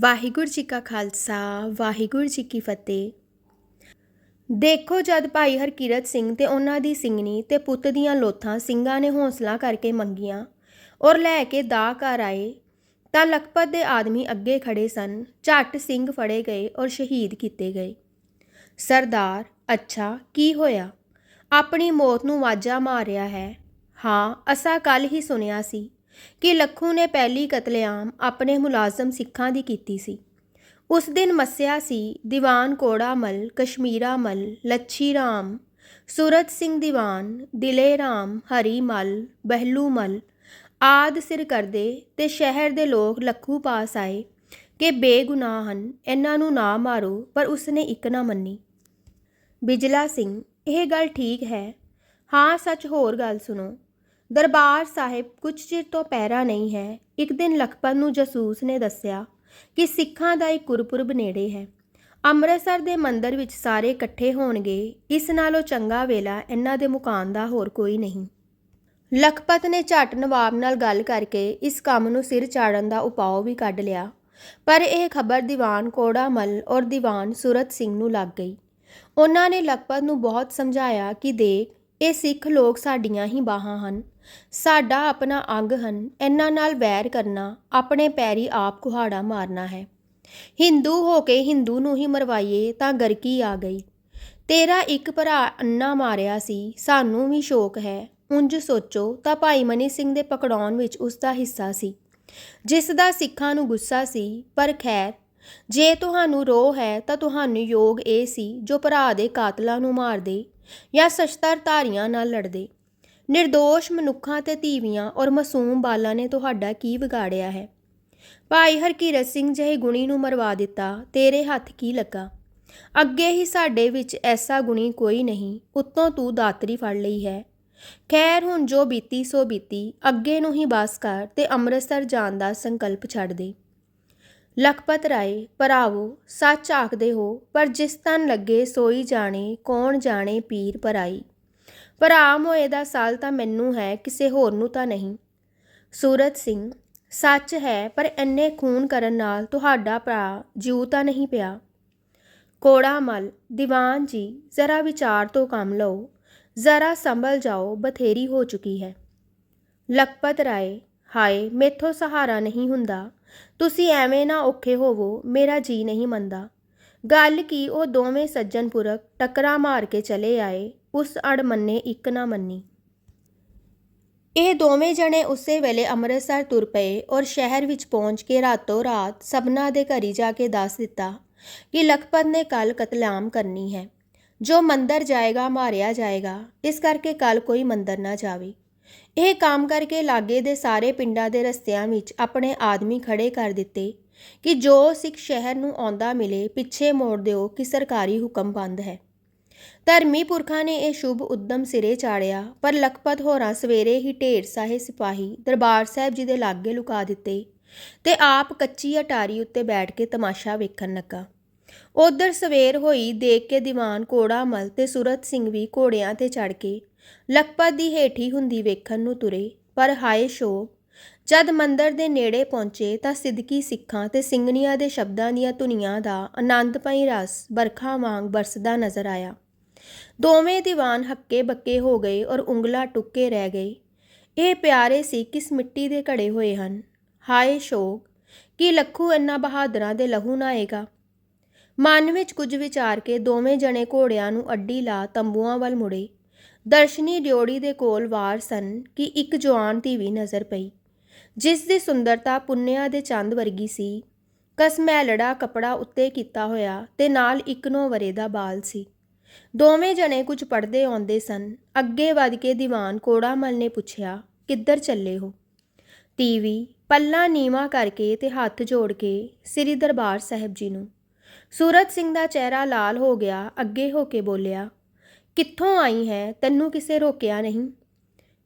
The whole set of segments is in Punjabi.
ਵਾਹਿਗੁਰੂ ਜੀ ਕਾ ਖਾਲਸਾ, ਵਾਹਿਗੁਰੂ ਜੀ ਕੀ ਫਤਿਹ। ਦੇਖੋ ਜਦ ਭਾਈ ਹਰਕਿਰਤ ਸਿੰਘ ਤੇ ਉਹਨਾਂ ਦੀ ਸਿੰਘਣੀ ਤੇ ਪੁੱਤ ਦੀਆਂ ਲੋਥਾਂ ਸਿੰਘਾਂ ਨੇ ਹੌਸਲਾ ਕਰਕੇ ਮੰਗੀਆਂ ਔਰ ਲੈ ਕੇ ਦਾ ਘਰ ਆਏ, ਤਾਂ ਲਖਪਤ ਦੇ ਆਦਮੀ ਅੱਗੇ ਖੜੇ ਸਨ, ਝੱਟ ਸਿੰਘ ਫੜੇ ਗਏ ਔਰ ਸ਼ਹੀਦ ਕੀਤੇ ਗਏ। ਸਰਦਾਰ, ਅੱਛਾ, ਕੀ ਹੋਇਆ? ਆਪਣੀ ਮੌਤ ਨੂੰ ਵਾਜਾ ਮਾਰਿਆ ਹੈ। ਹਾਂ, ਅਸਾਂ ਕੱਲ ਹੀ ਸੁਣਿਆ ਸੀ। ਕਿ ਲੱਖੂ ਨੇ ਪਹਿਲੀ ਕਤਲੇਆਮ ਆਪਣੇ ਮੁਲਾਜ਼ਮ ਸਿੱਖਾਂ ਦੀ ਕੀਤੀ ਸੀ। ਉਸ ਦਿਨ ਮੱਸਿਆ ਸੀ, ਦੀਵਾਨ ਕੋੜਾ ਕੋੜਾਮਲ ਕਸ਼ਮੀਰਾ ਮਲ ਲੱਛੀ ਰਾਮ ਸੂਰਤ ਸਿੰਘ ਦੀਵਾਨ ਦਿਲੇ ਰਾਮ ਹਰੀ ਮਲ ਬਹਿਲੂ ਮਲ ਆਦ ਸਿਰ ਕਰਦੇ ਤੇ ਸ਼ਹਿਰ ਦੇ ਲੋਕ ਲੱਖੂ ਪਾਸ ਆਏ ਕਿ ਬੇਗੁਨਾਹ ਹਨ, ਇਹਨਾਂ ਨੂੰ ਨਾ ਮਾਰੋ, ਪਰ ਉਸਨੇ ਇੱਕ ਨਾ ਮੰਨੀ। ਬਿਜਲਾ ਸਿੰਘ, ਇਹ ਗੱਲ ਠੀਕ ਹੈ? ਹਾਂ, ਸੱਚ ਹੋਰ ਗੱਲ ਸੁਣੋ। ਦਰਬਾਰ ਸਾਹਿਬ ਕੁਝ ਚਿਰ ਤੋਂ ਪਹਿਰਾ ਨਹੀਂ ਹੈ। ਇੱਕ ਦਿਨ ਲਖਪਤ ਨੂੰ ਜਸੂਸ ਨੇ ਦੱਸਿਆ ਕਿ ਸਿੱਖਾਂ ਦਾ ਇੱਕ ਗੁਰਪੁਰਬ ਨੇੜੇ ਹੈ। ਅੰਮ੍ਰਿਤਸਰ ਦੇ ਮੰਦਰ ਵਿੱਚ ਸਾਰੇ ਇਕੱਠੇ ਹੋਣਗੇ। ਇਸ ਨਾਲੋਂ ਚੰਗਾ ਵੇਲਾ ਇਹਨਾਂ ਦੇ ਮੁਕਾਨ ਦਾ ਹੋਰ ਕੋਈ ਨਹੀਂ। ਲਖਪਤ ਨੇ ਝੱਟ ਨਵਾਬ ਨਾਲ ਗੱਲ ਕਰਕੇ ਇਸ ਕੰਮ ਨੂੰ ਸਿਰ ਚਾੜਨ ਦਾ ਉਪਾਅ ਵੀ ਕੱਢ ਲਿਆ। ਪਰ ਇਹ ਖਬਰ ਦੀਵਾਨ ਕੋੜਾਮਲ ਔਰ ਦੀਵਾਨ ਸੂਰਤ ਸਿੰਘ ਨੂੰ ਲੱਗ ਗਈ। ਉਹਨਾਂ ਨੇ ਲਖਪਤ ਨੂੰ ਬਹੁਤ ਸਮਝਾਇਆ ਕਿ ਦੇਖ ਇਹ ਸਿੱਖ ਲੋਕ ਸਾਡੀਆਂ ਹੀ ਬਾਹਾਂ ਹਨ। ਸਾਡਾ ਆਪਣਾ ਅੰਗ ਹਨ। ਇਹਨਾਂ ਨਾਲ ਵੈਰ ਕਰਨਾ, ਆਪਣੇ ਪੈਰੀ ਆਪ ਕੁਹਾੜਾ ਮਾਰਨਾ ਹੈ। ਹਿੰਦੂ ਹੋ ਕੇ ਹਿੰਦੂ ਨੂੰ ਹੀ ਮਰਵਾਈਏ ਤਾਂ ਗਰਕੀ ਆ ਗਈ। ਤੇਰਾ ਇੱਕ ਭਰਾ ਅੰਨਾ ਮਾਰਿਆ ਸੀ, ਸਾਨੂੰ ਵੀ ਸ਼ੋਕ ਹੈ। ਉਂਝ ਸੋਚੋ ਤਾਂ ਭਾਈ ਮਨੀ ਸਿੰਘ ਦੇ ਪਕੜਾਉਣ ਵਿੱਚ ਉਸ ਦਾ ਹਿੱਸਾ ਸੀ। ਜਿਸ ਦਾ ਸਿੱਖਾਂ ਨੂੰ ਗੁੱਸਾ ਸੀ, ਪਰ ਖੈਰ, ਜੇ ਤੁਹਾਨੂੰ ਰੋਹ ਹੈ ਤਾਂ ਤੁਹਾਨੂੰ ਯੋਗ ਇਹ ਸੀ ਜੋ ਭਰਾ ਦੇ ਕਾਤਲਾਂ ਨੂੰ ਮਾਰਦੇ ਜਾਂ ਸ਼ਸਤਰ ਧਾਰੀਆਂ ਨਾਲ ਲੜਦੇ। ਨਿਰਦੋਸ਼ ਮਨੁੱਖਾਂ ਤੇ ਧੀਵੀਆਂ ਔਰ ਮਾਸੂਮ ਬਾਲਾਂ ਨੇ ਤੁਹਾਡਾ ਕੀ ਵਿਗਾੜਿਆ ਹੈ? ਭਾਈ ਹਰਕੀਰਤ ਸਿੰਘ ਜਿਹੇ ਗੁਣੀ ਨੂੰ ਮਰਵਾ ਦਿੱਤਾ, ਤੇਰੇ ਹੱਥ ਕੀ ਲੱਗਾ? ਅੱਗੇ ਹੀ ਸਾਡੇ ਵਿੱਚ ਐਸਾ ਗੁਣੀ ਕੋਈ ਨਹੀਂ, ਉੱਤੋਂ ਤੂੰ ਦਾਤਰੀ ਫੜ ਲਈ ਹੈ। ਖੈਰ ਹੁਣ ਜੋ ਬੀਤੀ ਸੋ ਬੀਤੀ, ਅੱਗੇ ਨੂੰ ਹੀ ਬਸ ਕਰ ਤੇ ਅੰਮ੍ਰਿਤਸਰ ਜਾਣ ਦਾ ਸੰਕਲਪ ਛੱਡ ਦੇ। ਲਖਪਤ ਰਾਏ, ਭਰਾਵੋ, ਸੱਚ ਆਖਦੇ ਹੋ, ਪਰ ਜਿਸ ਤਨ ਲੱਗੇ ਸੋਈ ਜਾਣੇ, ਕੌਣ ਜਾਣੇ ਪੀਰ ਪਰਾਈ? ਭਰਾ ਮੋਏ ਦਾ ਸਾਲ ਤਾਂ ਮੈਨੂੰ ਹੈ, ਕਿਸੇ ਹੋਰ ਨੂੰ ਤਾਂ ਨਹੀਂ। ਸੂਰਤ ਸਿੰਘ, ਸੱਚ ਹੈ, ਪਰ ਇੰਨੇ ਖੂਨ ਕਰਨ ਨਾਲ ਤੁਹਾਡਾ ਭਰਾ ਜਿਉ ਤਾਂ ਨਹੀਂ ਪਿਆ। ਕੋੜਾ ਮਲ, ਦੀਵਾਨ ਜੀ, ਜ਼ਰਾ ਵਿਚਾਰ ਤੋਂ ਕੰਮ ਲਓ, ਜ਼ਰਾ ਸੰਭਲ ਜਾਓ, ਬਥੇਰੀ ਹੋ ਚੁੱਕੀ ਹੈ। ਲਖਪਤ ਰਾਏ, ਹਾਏ, ਮੇਥੋਂ ਸਹਾਰਾ ਨਹੀਂ ਹੁੰਦਾ। ਤੁਸੀਂ ਐਵੇਂ ਨਾ ਔਖੇ ਹੋਵੋ, ਮੇਰਾ ਜੀ ਨਹੀਂ ਮੰਨਦਾ। ਗੱਲ ਕੀ ਉਹ ਦੋਵੇਂ ਸੱਜਣ ਪੁਰਖ ਟਕਰਾ ਮਾਰ ਕੇ ਚਲੇ ਆਏ, ਉਸ ਅੜ ਮੰਨੇ ਇੱਕ ਨਾ ਮੰਨੀ। ਇਹ ਦੋਵੇਂ ਜਣੇ ਉਸੇ ਵੇਲੇ ਅੰਮ੍ਰਿਤਸਰ ਤੁਰ ਪਏ ਔਰ ਸ਼ਹਿਰ ਵਿੱਚ ਪਹੁੰਚ ਕੇ ਰਾਤੋਂ ਰਾਤ ਸਭਨਾ ਦੇ ਘਰੀ ਜਾ ਕੇ ਦੱਸ ਦਿੱਤਾ ਕਿ ਲਖਪਤ ਨੇ ਕੱਲ ਕਤਲਾਮ ਕਰਨੀ ਹੈ। ਜੋ ਮੰਦਰ ਜਾਏਗਾ, ਮਾਰਿਆ ਜਾਏਗਾ, ਇਸ ਕਰਕੇ ਕੱਲ ਕੋਈ ਮੰਦਰ ਨਾ ਜਾਵੇ। ਇਹ ਕੰਮ ਕਰਕੇ ਲਾਗੇ ਦੇ ਸਾਰੇ ਪਿੰਡਾਂ ਦੇ ਰਸਤਿਆਂ ਵਿੱਚ ਆਪਣੇ ਆਦਮੀ ਖੜੇ ਕਰ ਦਿੱਤੇ ਕਿ ਜੋ ਸਿੱਖ ਸ਼ਹਿਰ ਨੂੰ ਆਉਂਦਾ ਮਿਲੇ, ਪਿੱਛੇ ਮੋੜ ਦਿਓ ਕਿ ਸਰਕਾਰੀ ਹੁਕਮ ਬੰਦ ਹੈ। ਧਰਮੀ ਪੁਰਖਾਂ ਨੇ ਇਹ ਸ਼ੁਭ ਉਦਮ ਸਿਰੇ ਚਾੜਿਆ, ਪਰ ਲਖਪਤ ਹੋਰਾਂ ਸਵੇਰੇ ਹੀ ਢੇਰ ਸਾਹੇ ਸਿਪਾਹੀ ਦਰਬਾਰ ਸਾਹਿਬ ਜੀ ਦੇ ਲਾਗੇ ਲੁਕਾ ਦਿੱਤੇ ਤੇ ਆਪ ਕੱਚੀ ਅਟਾਰੀ ਉੱਤੇ ਬੈਠ ਕੇ ਤਮਾਸ਼ਾ ਵੇਖਣ ਲੱਗਾ। ਉਧਰ ਸਵੇਰ ਹੋਈ ਦੇਖ ਕੇ ਦੀਵਾਨ ਕੋੜਾਮਲ ਤੇ ਸੁਰਤ ਸਿੰਘ ਵੀ ਘੋੜਿਆਂ ਤੇ ਚੜ ਕੇ ਲਖਪਤ ਦੀ ਹੇਠੀ ਹੁੰਦੀ ਵੇਖਣ ਨੂੰ ਤੁਰੇ, ਪਰ ਹਾਏ ਸ਼ੋਕ ਜਦ ਮੰਦਰ ਦੇ ਨੇੜੇ ਪਹੁੰਚੇ ਤਾਂ ਸਿੱਧਕੀ ਸਿੱਖਾਂ ਤੇ ਸਿੰਘਣੀਆਂ ਦੇ ਸ਼ਬਦਾਂ ਦੀਆਂ ਧੁਨੀਆਂ ਦਾ ਆਨੰਦਪਈ ਰਸ ਬਰਖਾ ਵਾਂਗ ਬਰਸਦਾ ਨਜ਼ਰ ਆਇਆ। ਦੋਵੇਂ ਦੀਵਾਨ ਹੱਕੇ ਬੱਕੇ ਹੋ ਗਏ ਔਰ ਉਂਗਲਾ ਟੁੱਕੇ ਰਹਿ ਗਏ। ਇਹ ਪਿਆਰੇ ਸੀ ਕਿਸ ਮਿੱਟੀ ਦੇ ਘੜੇ ਹੋਏ ਹਨ? ਹਾਏ ਸ਼ੋਕ ਕਿ ਲੱਖੂ ਇੰਨਾ ਬਹਾਦਰਾਂ ਦੇ ਲਹੂ ਨਾਏਗਾ? ਮਨ ਵਿੱਚ ਕੁਝ ਵਿਚਾਰ ਕੇ ਦੋਵੇਂ ਜਣੇ ਘੋੜਿਆਂ ਨੂੰ ਅੱਡੀ ਲਾ ਤੰਬੂਆਂ ਵੱਲ ਮੁੜੇ। ਦਰਸ਼ਨੀ ਡਿਓੜੀ ਦੇ ਕੋਲ ਵਾਰ ਸਨ ਕਿ ਇੱਕ ਜਵਾਨ ਧੀ ਵੀ ਨਜ਼ਰ ਪਈ। ਜਿਸ ਦੀ ਸੁੰਦਰਤਾ ਪੁੰਨਿਆ ਦੇ ਚੰਦ ਵਰਗੀ ਸੀ। ਕਸਮੈਲੜਾ ਕਪੜਾ ਉੱਤੇ ਕੀਤਾ ਹੋਇਆ ਤੇ ਨਾਲ ਇੱਕ ਨੌ ਵਰੇ ਦਾ ਬਾਲ ਸੀ। ਦੋਵੇਂ ਜਣੇ ਕੁਝ ਪੜਦੇ ਆਉਂਦੇ ਸਨ। ਅੱਗੇ ਵੱਧ ਕੇ ਦੀਵਾਨ ਕੋੜਾਮਲ ਨੇ ਪੁੱਛਿਆ, ਕਿੱਧਰ ਚੱਲੇ ਹੋ? ਟੀਵੀ, ਪੱਲਾ ਨੀਵਾ ਕਰਕੇ ਤੇ ਹੱਥ ਜੋੜ ਕੇ ਸ੍ਰੀ ਦਰਬਾਰ ਸਾਹਿਬ ਜੀ ਨੂੰ। ਸੂਰਤ ਸਿੰਘ ਦਾ ਚਿਹਰਾ ਲਾਲ ਹੋ ਗਿਆ, ਅੱਗੇ ਹੋ ਕੇ ਬੋਲਿਆ ਕਿੱਥੋਂ ਆਈ ਹੈ? ਤੈਨੂੰ ਕਿਸੇ ਰੋਕਿਆ ਨਹੀਂ।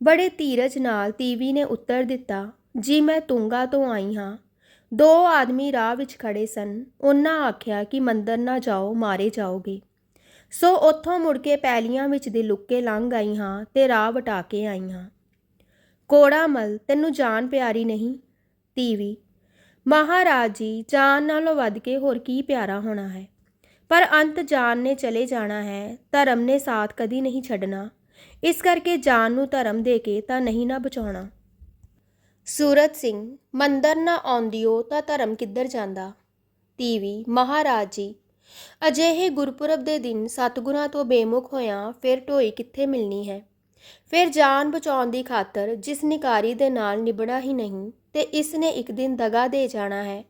ਬੜੇ ਧੀਰਜ ਨਾਲ ਤੀਵੀ ਨੇ ਉੱਤਰ ਦਿੱਤਾ, ਜੀ, ਮੈਂ ਤੁੰਗਾ ਤੋਂ ਆਈ ਹਾਂ। ਦੋ ਆਦਮੀ ਰਾਹ ਵਿੱਚ ਖੜੇ ਸਨ। ਉਹਨਾਂ ਆਖਿਆ ਕਿ ਮੰਦਰ ਨਾ ਜਾਓ, ਮਾਰੇ ਜਾਓਗੇ। ਸੋ ਉੱਥੋਂ ਮੁੜ ਕੇ ਪੈਲੀਆਂ ਵਿੱਚ ਦੇ ਲੁੱਕੇ ਲੰਘ ਆਈ ਹਾਂ ਤੇ ਰਾਹ ਵਟਾ ਕੇ ਆਈ ਹਾਂ। ਕੋੜਾ ਮਲ, ਤੈਨੂੰ ਜਾਨ ਪਿਆਰੀ ਨਹੀਂ? ਤੀਵੀ। ਮਹਾਰਾਜ ਜੀ, ਜਾਨ ਨਾਲੋਂ ਵੱਧ ਕੇ ਹੋਰ ਕੀ ਪਿਆਰਾ ਹੋਣਾ ਹੈ? ਪਰ ਅੰਤ ਜਾਨ ਨੇ ਚਲੇ ਜਾਣਾ ਹੈ, ਧਰਮ ਨੇ ਸਾਥ ਕਦੀ ਨਹੀਂ ਛੱਡਣਾ। ਇਸ ਕਰਕੇ ਜਾਨ ਨੂੰ ਧਰਮ ਦੇ ਕੇ ਤਾਂ ਨਹੀਂ ਨਾ ਬਚਾਉਣਾ। ਸੂਰਤ ਸਿੰਘ, ਮੰਦਰ ਨਾ ਆਉਂਦਿਓ ਤਾਂ ਧਰਮ ਕਿੱਧਰ ਜਾਂਦਾ? ਤੀਵੀ, ਮਹਾਰਾਜ ਜੀ। ਅਜਿਹੇ ਗੁਰਪੁਰਬ ਦੇ ਦਿਨ ਸਤਿਗੁਰਾਂ ਤੋਂ ਬੇਮੁਖ ਹੋਇਆ ਫਿਰ ਢੋਈ ਕਿੱਥੇ ਮਿਲਣੀ ਹੈ? ਫਿਰ ਜਾਨ ਬਚਾਉਣ ਦੀ ਖਾਤਰ ਜਿਸ ਨਿਕਾਰੀ ਦੇ ਨਾਲ ਨਿਭਣਾ ਹੀ ਨਹੀਂ, ਤੇ ਇਸ ਨੇ ਇੱਕ ਦਿਨ ਦਗਾ ਦੇ ਜਾਣਾ ਹੈ।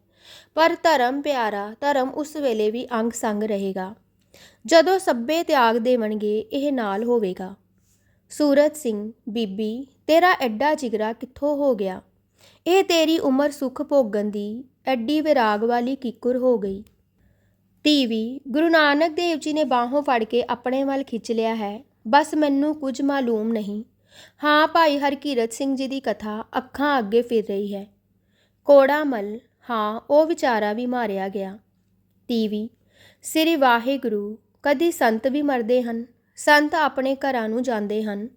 ਪਰ ਧਰਮ ਪਿਆਰਾ, ਧਰਮ ਉਸ ਵੇਲੇ ਵੀ ਅੰਗ ਸੰਗ ਰਹੇਗਾ। ਜਦੋਂ ਸੱਬੇ ਤਿਆਗ ਦੇਵਣਗੇ, ਇਹ ਨਾਲ ਹੋਵੇਗਾ। ਸੂਰਤ ਸਿੰਘ, ਬੀਬੀ, ਤੇਰਾ ਐਡਾ ਜਿਗਰਾ ਕਿੱਥੋਂ ਹੋ ਗਿਆ? ਇਹ ਤੇਰੀ ਉਮਰ ਸੁਖ ਭੋਗਣ ਦੀ ਐਡੀ ਵਿਰਾਗ ਵਾਲੀ ਕਿੱਕਰ ਹੋ ਗਈ। ਟੀਵੀ ਗੁਰੂ ਨਾਨਕ ਦੇਵ ਜੀ ਨੇ ਬਾਹੋਂ ਫੜ ਕੇ ਆਪਣੇ ਵੱਲ ਖਿੱਚ ਲਿਆ ਹੈ। ਬਸ ਮੈਨੂੰ ਕੁਝ ਮਾਲੂਮ ਨਹੀਂ। ਹਾਂ ਭਾਈ ਹਰਕੀਰਤ ਸਿੰਘ ਜੀ ਦੀ ਕਥਾ ਅੱਖਾਂ ਅੱਗੇ ਫਿਰ ਰਹੀ ਹੈ। ਕੋੜਾਮਲ ਹਾਂ, ਉਹ ਵਿਚਾਰਾ ਵੀ ਮਾਰਿਆ ਗਿਆ। ਤੀਵੀ, ਸ੍ਰੀ ਵਾਹਿਗੁਰੂ, ਕਦੀ ਸੰਤ ਵੀ ਮਰਦੇ ਹਨ। ਸੰਤ ਆਪਣੇ ਘਰਾਂ ਨੂੰ ਜਾਂਦੇ ਹਨ।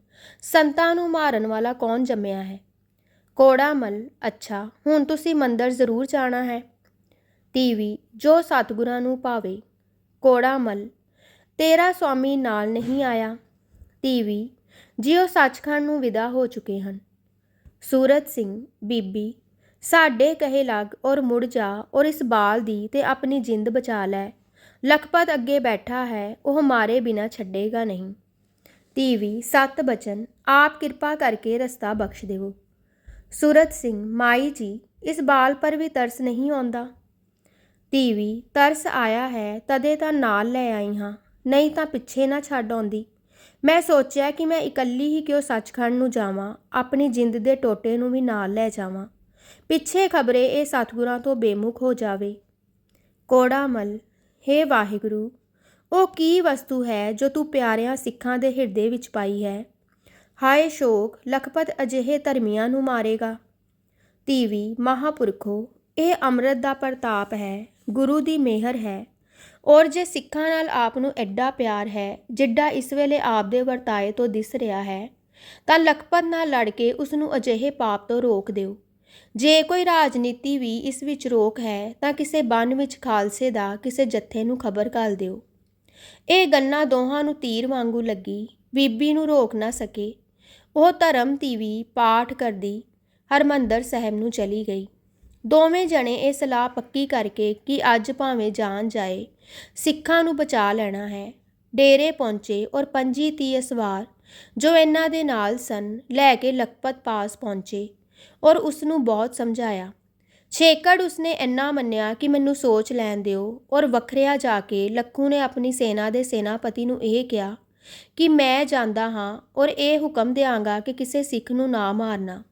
ਸੰਤਾਂ ਨੂੰ ਮਾਰਨ ਵਾਲਾ ਕੌਣ ਜੰਮਿਆ ਹੈ? ਕੋੜਾਮਲ, ਅੱਛਾ, ਹੁਣ ਤੁਸੀਂ ਮੰਦਰ ਜ਼ਰੂਰ ਜਾਣਾ ਹੈ। ਤੀਵੀ, ਜੋ ਸਤਿਗੁਰਾਂ ਨੂੰ ਭਾਵੇ ਕੋੜਾਮਲ, ਤੇਰਾ ਸਵਾਮੀ ਨਾਲ ਨਹੀਂ ਆਇਆ। ਤੀਵੀ, ਜਿਉ ਸੱਚਖੰਡ ਨੂੰ ਵਿਦਾ ਹੋ ਚੁੱਕੇ ਹਨ। ਸੂਰਤ ਸਿੰਘ, ਬੀਬੀ ਸਾਡੇ ਕਹੇ ਲੱਗ ਔਰ ਮੁੜ ਜਾ, ਔਰ ਇਸ ਬਾਲ ਦੀ ਤੇ ਆਪਣੀ ਜਿੰਦ ਬਚਾ ਲੈ। ਲਖਪਤ ਅੱਗੇ ਬੈਠਾ ਹੈ, ਉਹ ਮਾਰੇ ਬਿਨਾ ਛੱਡੇਗਾ ਨਹੀਂ। ਟੀਵੀ ਸਤ ਬਚਨ, ਆਪ ਕਿਰਪਾ ਕਰਕੇ ਰਸਤਾ ਬਖਸ਼ ਦੇਵੋ। ਸੂਰਤ ਸਿੰਘ, ਮਾਈ ਜੀ, ਇਸ ਬਾਲ ਪਰ ਵੀ ਤਰਸ ਨਹੀਂ ਆਉਂਦਾ। ਟੀਵੀ ਤਰਸ ਆਇਆ ਹੈ, ਤਦੇ ਤਾਂ ਨਾਲ ਲੈ ਆਈ ਹਾਂ, ਨਹੀਂ ਤਾਂ ਪਿੱਛੇ ਨਾ ਛੱਡ ਆਉਂਦੀ। ਮੈਂ ਸੋਚਿਆ ਕਿ ਮੈਂ ਇਕੱਲੀ ਹੀ ਕਿਉਂ ਸੱਚਖੰਡ ਨੂੰ ਜਾਵਾਂ, ਆਪਣੀ ਜਿੰਦ ਦੇ ਟੋਟੇ ਨੂੰ ਵੀ ਨਾਲ ਲੈ ਜਾਵਾਂ। ਪਿੱਛੇ ਖਬਰੇ ਇਹ ਸਤਿਗੁਰਾਂ ਤੋਂ ਬੇਮੁਖ ਹੋ ਜਾਵੇ। ਕੋੜਾਮਲ ਹੇ ਵਾਹਿਗੁਰੂ, ਉਹ ਕੀ ਵਸਤੂ ਹੈ ਜੋ ਤੂੰ ਪਿਆਰਿਆਂ ਸਿੱਖਾਂ ਦੇ ਹਿਰਦੇ ਵਿੱਚ ਪਾਈ ਹੈ? ਹਾਏ ਸ਼ੋਕ, ਲਖਪਤ ਅਜਿਹੇ ਧਰਮੀਆਂ ਨੂੰ ਮਾਰੇਗਾ। ਟੀਵੀ ਮਹਾਪੁਰਖੋ, ਇਹ ਅੰਮ੍ਰਿਤ ਦਾ ਪ੍ਰਤਾਪ ਹੈ, ਗੁਰੂ ਦੀ ਮਿਹਰ ਹੈ। ਔਰ ਜੇ ਸਿੱਖਾਂ ਨਾਲ ਆਪ ਨੂੰ ਐਡਾ ਪਿਆਰ ਹੈ, ਜਿੱਡਾ ਇਸ ਵੇਲੇ ਆਪ ਦੇ ਵਰਤਾਏ ਤੋਂ ਦਿਸ ਰਿਹਾ ਹੈ, ਤਾਂ ਲਖਪਤ ਨਾਲ ਲੜ ਕੇ ਉਸ ਨੂੰ ਅਜਿਹੇ ਪਾਪ ਤੋਂ ਰੋਕ ਦਿਓ। ਜੇ ਕੋਈ ਰਾਜਨੀਤੀ ਵੀ ਇਸ ਵਿੱਚ ਰੋਕ ਹੈ, ਤਾਂ ਕਿਸੇ ਬਨ ਵਿੱਚ ਖਾਲਸੇ ਦਾ, ਕਿਸੇ ਜੱਥੇ ਨੂੰ ਖਬਰ ਕਰ ਦਿਓ। ਇਹ ਗੰਨਾ ਦੋਹਾਂ ਨੂੰ ਤੀਰ ਵਾਂਗੂ ਲੱਗੀ, ਬੀਬੀ ਨੂੰ ਰੋਕ ਨਾ ਸਕੇ। ਉਹ ਧਰਮ ਤੀਵੀ ਪਾਠ ਕਰਦੀ, ਹਰਮੰਦਰ ਸਾਹਿਬ ਨੂੰ ਚਲੀ ਗਈ। ਦੋਵੇਂ ਜਣੇ ਇਹ ਸਲਾਹ ਪੱਕੀ ਕਰਕੇ ਕਿ ਅੱਜ ਭਾਵੇਂ ਜਾਨ ਜਾਏ, ਸਿੱਖਾਂ ਨੂੰ ਬਚਾ ਲੈਣਾ ਹੈ। ਡੇਰੇ ਪਹੁੰਚੇ ਔਰ ਪੰਜੀ ਤੀਹ ਸਵਾਰ ਜੋ ਇਹਨਾਂ ਦੇ ਨਾਲ ਸਨ, ਲੈ ਕੇ ਲਖਪਤ ਪਾਸ ਪਹੁੰਚੇ। ਔਰ ਉਸ ਨੂੰ ਬਹੁਤ ਸਮਝਾਇਆ। ਛੇਕੜ ਉਸਨੇ ਇੰਨਾ ਮੰਨਿਆ ਕਿ ਮੈਨੂੰ ਸੋਚ ਲੈਣ ਦਿਓ ਔਰ ਵੱਖਰਿਆ ਜਾ ਕੇ ਲੱਖੂ ਨੇ ਆਪਣੀ ਸੈਨਾ ਦੇ ਸੈਨਾਪਤੀ ਨੂੰ ਇਹ ਕਿਹਾ ਕਿ ਮੈਂ ਜਾਂਦਾ ਹਾਂ ਔਰ ਇਹ ਹੁਕਮ ਦਿਆਂਗਾ ਕਿ ਕਿਸੇ ਸਿੱਖ ਨੂੰ ਨਾ ਮਾਰਨਾ।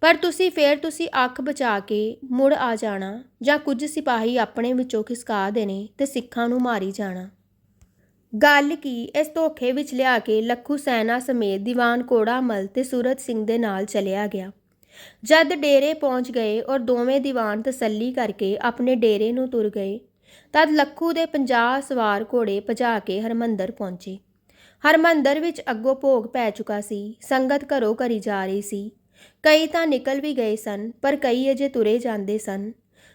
ਪਰ ਤੁਸੀਂ ਫੇਰ ਤੁਸੀਂ ਅੱਖ ਬਚਾ ਕੇ ਮੁੜ ਆ ਜਾਣਾ ਜਾਂ ਕੁਝ ਸਿਪਾਹੀ ਆਪਣੇ ਵਿੱਚੋਂ ਖਿਸਕਾ ਦੇਣੇ ਤੇ ਸਿੱਖਾਂ ਨੂੰ ਮਾਰੀ ਜਾਣਾ। ਗੱਲ ਕੀ, ਇਸ ਧੋਖੇ ਵਿੱਚ ਲਿਆ ਕੇ ਲੱਖੂ ਸੈਨਾ ਸਮੇਤ ਦੀਵਾਨ ਕੋੜਾਮਲ ਤੇ ਸੂਰਤ ਸਿੰਘ ਦੇ ਨਾਲ ਚਲਿਆ ਗਿਆ। ਜਦ ਡੇਰੇ ਪਹੁੰਚ ਗਏ ਔਰ ਦੋਵੇਂ ਦੀਵਾਨ ਤਸੱਲੀ ਕਰਕੇ ਆਪਣੇ ਡੇਰੇ ਨੂੰ ਤੁਰ ਗਏ, ਤਦ ਲੱਖੂ ਦੇ 50 ਸਵਾਰ ਘੋੜੇ ਭਜਾ ਕੇ ਹਰਮੰਦਰ ਪਹੁੰਚੇ। ਹਰਮੰਦਰ ਵਿੱਚ ਅੱਗੋਂ ਭੋਗ ਪੈ ਚੁੱਕਾ ਸੀ, ਸੰਗਤ ਘਰੋਂ ਘਰੀ ਜਾ ਰਹੀ ਸੀ। ਕਈ ਤਾਂ ਨਿਕਲ ਵੀ ਗਏ ਸਨ, ਪਰ ਕਈ ਅਜੇ ਤੁਰੇ ਜਾਂਦੇ ਸਨ।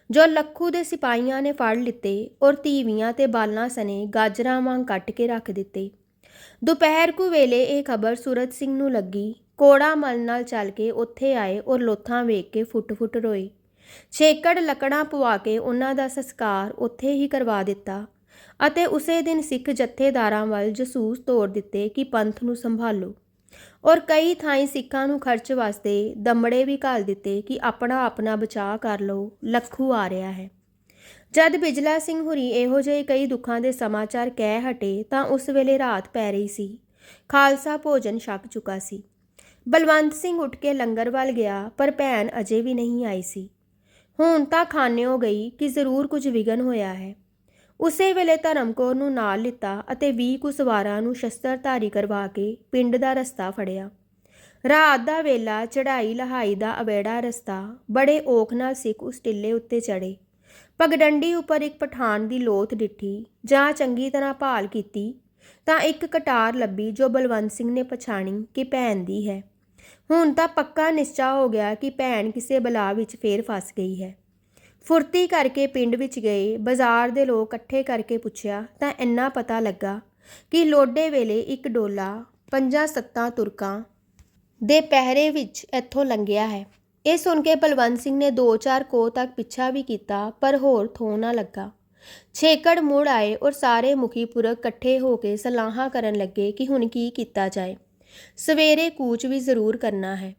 ਜੋ ਲੱਖੂ ਦੇ ਸਿਪਾਹੀਆਂ ਨੇ ਫੜ ਲਿੱਤੇ ਔਰ ਤੀਵੀਆਂ ਤੇ ਬਾਲਾਂ ਸਨੇ ਗਾਜਰਾਂ ਵਾਂਗ ਕੱਟ ਕੇ ਰੱਖ ਦਿੱਤੇ। ਦੁਪਹਿਰ ਕੁ ਵੇਲੇ ਇਹ ਖਬਰ ਸੂਰਤ ਸਿੰਘ ਨੂੰ ਲੱਗੀ ਕੋੜਾ ਮਲ ਨਾਲ ਚੱਲ ਕੇ ਉੱਥੇ ਆਏ ਔਰ ਲੋਥਾਂ ਵੇਖ ਕੇ ਫੁੱਟ-ਫੁੱਟ ਰੋਈ। ਛੇਕੜ ਲੱਕੜਾਂ ਪਵਾ ਕੇ ਉਹਨਾਂ ਦਾ ਸੰਸਕਾਰ ਉੱਥੇ ਹੀ ਕਰਵਾ ਦਿੱਤਾ ਅਤੇ ਉਸੇ ਦਿਨ ਸਿੱਖ ਜਥੇਦਾਰਾਂ ਵੱਲ ਜਸੂਸ ਤੋੜ ਦਿੱਤੇ ਕਿ ਪੰਥ ਨੂੰ ਸੰਭਾਲੋ ਔਰ ਕਈ ਥਾਈਂ ਸਿੱਖਾਂ ਨੂੰ ਖਰਚ ਵਾਸਤੇ ਦਮੜੇ ਵੀ ਘਾਲ ਦਿੱਤੇ ਕਿ ਆਪਣਾ ਆਪਣਾ ਬਚਾਅ ਕਰ ਲਓ, ਲੱਖੂ ਆ ਰਿਹਾ ਹੈ। ਜਦ ਬਿਜਲਾ ਸਿੰਘ ਹੁਰੀ ਇਹੋ ਜਿਹੇ ਕਈ ਦੁੱਖਾਂ ਦੇ ਸਮਾਚਾਰ ਕਹਿ ਹਟੇ ਤਾਂ ਉਸ ਵੇਲੇ ਰਾਤ ਪੈ ਰਹੀ ਸੀ। ਖਾਲਸਾ ਭੋਜਨ ਛਕ ਚੁੱਕਾ ਸੀ। ਬਲਵੰਤ ਸਿੰਘ ਉੱਠ ਕੇ ਲੰਗਰ ਵੱਲ ਗਿਆ, ਪਰ ਭੈਣ ਅਜੇ ਵੀ ਨਹੀਂ ਆਈ ਸੀ। ਹੁਣ ਤਾਂ ਖਾਨਿਓ ਗਈ ਕਿ ਜ਼ਰੂਰ ਕੁਝ ਵਿਗਨ ਹੋਇਆ ਹੈ। ਉਸੇ ਵੇਲੇ ਧਰਮਕੌਰ ਨੂੰ ਨਾਲ ਲਿੱਤਾ ਅਤੇ 20 ਕੁਸਵਾਰਾਂ ਨੂੰ ਸ਼ਸਤਰਧਾਰੀ ਕਰਵਾ ਕੇ ਪਿੰਡ ਦਾ ਰਸਤਾ ਫੜਿਆ। ਰਾਤ ਦਾ ਵੇਲਾ ਚੜਾਈ ਲਹਾਈ ਦਾ ਅਵੇੜਾ ਰਸਤਾ ਬੜੇ ਔਖ ਨਾਲ ਸਿੱਖ ਉਸ ਟਿੱਲੇ ਉੱਤੇ ਚੜੇ ਪਗਡੰਡੀ ਉੱਪਰ ਇੱਕ ਪਠਾਨ ਦੀ ਲੋਥ ਡਿੱਠੀ, ਜਾਂ ਚੰਗੀ ਤਰ੍ਹਾਂ ਭਾਲ ਕੀਤੀ, ਤਾਂ ਇੱਕ ਕਟਾਰ ਲੱਭੀ ਜੋ ਬਲਵੰਤ ਸਿੰਘ ਨੇ ਪਛਾਣੀ ਕਿ ਭੈਣ ਦੀ ਹੈ। ਹੁਣ ਤਾਂ ਪੱਕਾ ਨਿਸ਼ਚਾ ਹੋ ਗਿਆ ਕਿ ਭੈਣ ਕਿਸੇ ਬਲਾ ਵਿੱਚ ਫੇਰ ਫਸ ਗਈ ਹੈ। ਫੁਰਤੀ ਕਰਕੇ ਪਿੰਡ ਵਿੱਚ ਗਏ, ਬਾਜ਼ਾਰ ਦੇ ਲੋਕ ਇਕੱਠੇ ਕਰਕੇ ਪੁੱਛਿਆ ਤਾਂ ਇੰਨਾ ਪਤਾ ਲੱਗਾ ਕਿ ਲੋਡੇ ਵੇਲੇ ਇੱਕ ਡੋਲਾ ਪੰਜਾਂ ਸੱਤਾਂ ਤੁਰਕਾਂ ਦੇ ਪਹਿਰੇ ਵਿੱਚ ਇੱਥੋਂ ਲੰਘਿਆ ਹੈ। ਇਹ ਸੁਣ ਕੇ ਬਲਵੰਤ ਸਿੰਘ ਨੇ ਦੋ ਚਾਰ ਕੋ ਤੱਕ ਪਿੱਛਾ ਵੀ ਕੀਤਾ, ਪਰ ਹੋਰ ਥੋ ਨਾ ਲੱਗਾ। ਛੇਕੜ ਮੁੜ ਆਏ ਔਰ ਸਾਰੇ ਮੁਖੀ ਪੁਰਖ ਇਕੱਠੇ ਹੋ ਕੇ ਸਲਾਹਾਂ ਕਰਨ ਲੱਗੇ ਕਿ ਹੁਣ ਕੀ ਕੀਤਾ ਜਾਏ। ਸਵੇਰੇ ਕੂਚ ਵੀ ਜ਼ਰੂਰ ਕਰਨਾ ਹੈ।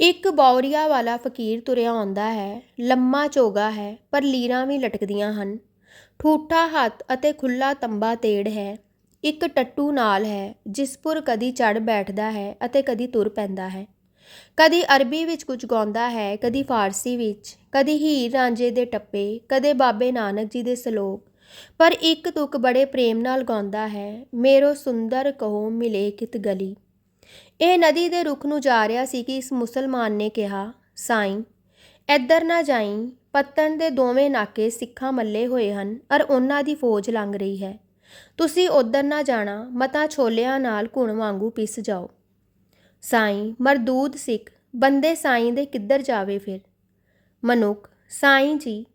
ਇੱਕ ਬੌਰੀਆ ਵਾਲਾ ਫਕੀਰ ਤੁਰਿਆ ਆਉਂਦਾ ਹੈ। ਲੰਮਾ ਚੋਗਾ ਹੈ, ਪਰ ਲੀਰਾਂ ਵੀ ਲਟਕਦੀਆਂ ਹਨ। ਠੂਠਾ ਹੱਥ ਅਤੇ ਖੁੱਲਾ ਤੰਬਾ ਤੇੜ ਹੈ। ਇੱਕ ਟੱਟੂ ਨਾਲ ਹੈ, ਜਿਸ ਪੁਰ ਕਦੀ ਚੜ ਬੈਠਦਾ ਹੈ ਅਤੇ ਕਦੀ ਤੁਰ ਪੈਂਦਾ ਹੈ। ਕਦੀ ਅਰਬੀ ਵਿੱਚ ਕੁਝ ਗਾਉਂਦਾ ਹੈ, ਕਦੀ ਫਾਰਸੀ ਵਿੱਚ। ਕਦੀ ਹੀਰ ਰਾਂਝੇ ਦੇ ਟੱਪੇ, ਕਦੇ ਬਾਬੇ ਨਾਨਕ ਜੀ ਦੇ ਸਲੋਕ। ਪਰ ਇੱਕ ਤੁਕ ਬੜੇ ਪ੍ਰੇਮ ਨਾਲ ਗਾਉਂਦਾ ਹੈ, ਮੇਰੋ ਸੁੰਦਰ ਕਹੋ ਮਿਲੇ ਕਿਤ ਗਲੀ। ਇਹ ਨਦੀ ਦੇ ਰੁੱਖ ਨੂੰ ਜਾ ਰਿਹਾ ਸੀ ਕਿ ਇਸ ਮੁਸਲਮਾਨ ਨੇ ਕਿਹਾ, ਸਾਈਂ, ਇੱਧਰ ਨਾ ਜਾਈਂ, ਪੱਤਣ ਦੇ ਦੋਵੇਂ ਨਾਕੇ ਸਿੱਖਾਂ ਮੱਲੇ ਹੋਏ ਹਨ ਔਰ ਉਹਨਾਂ ਦੀ ਫੌਜ ਲੰਘ ਰਹੀ ਹੈ। ਤੁਸੀਂ ਉਧਰ ਨਾ ਜਾਣਾ, ਮਤਾ ਛੋਲਿਆਂ ਨਾਲ ਘੁਣ ਵਾਂਗੂ ਪਿਸ ਜਾਓ। ਸਾਈਂ, ਮਰਦੂਦ ਸਿੱਖ, ਬੰਦੇ ਸਾਈਂ ਦੇ ਕਿੱਧਰ ਜਾਵੇ ਫਿਰ? ਮਨੁੱਖ, ਸਾਈਂ ਜੀ,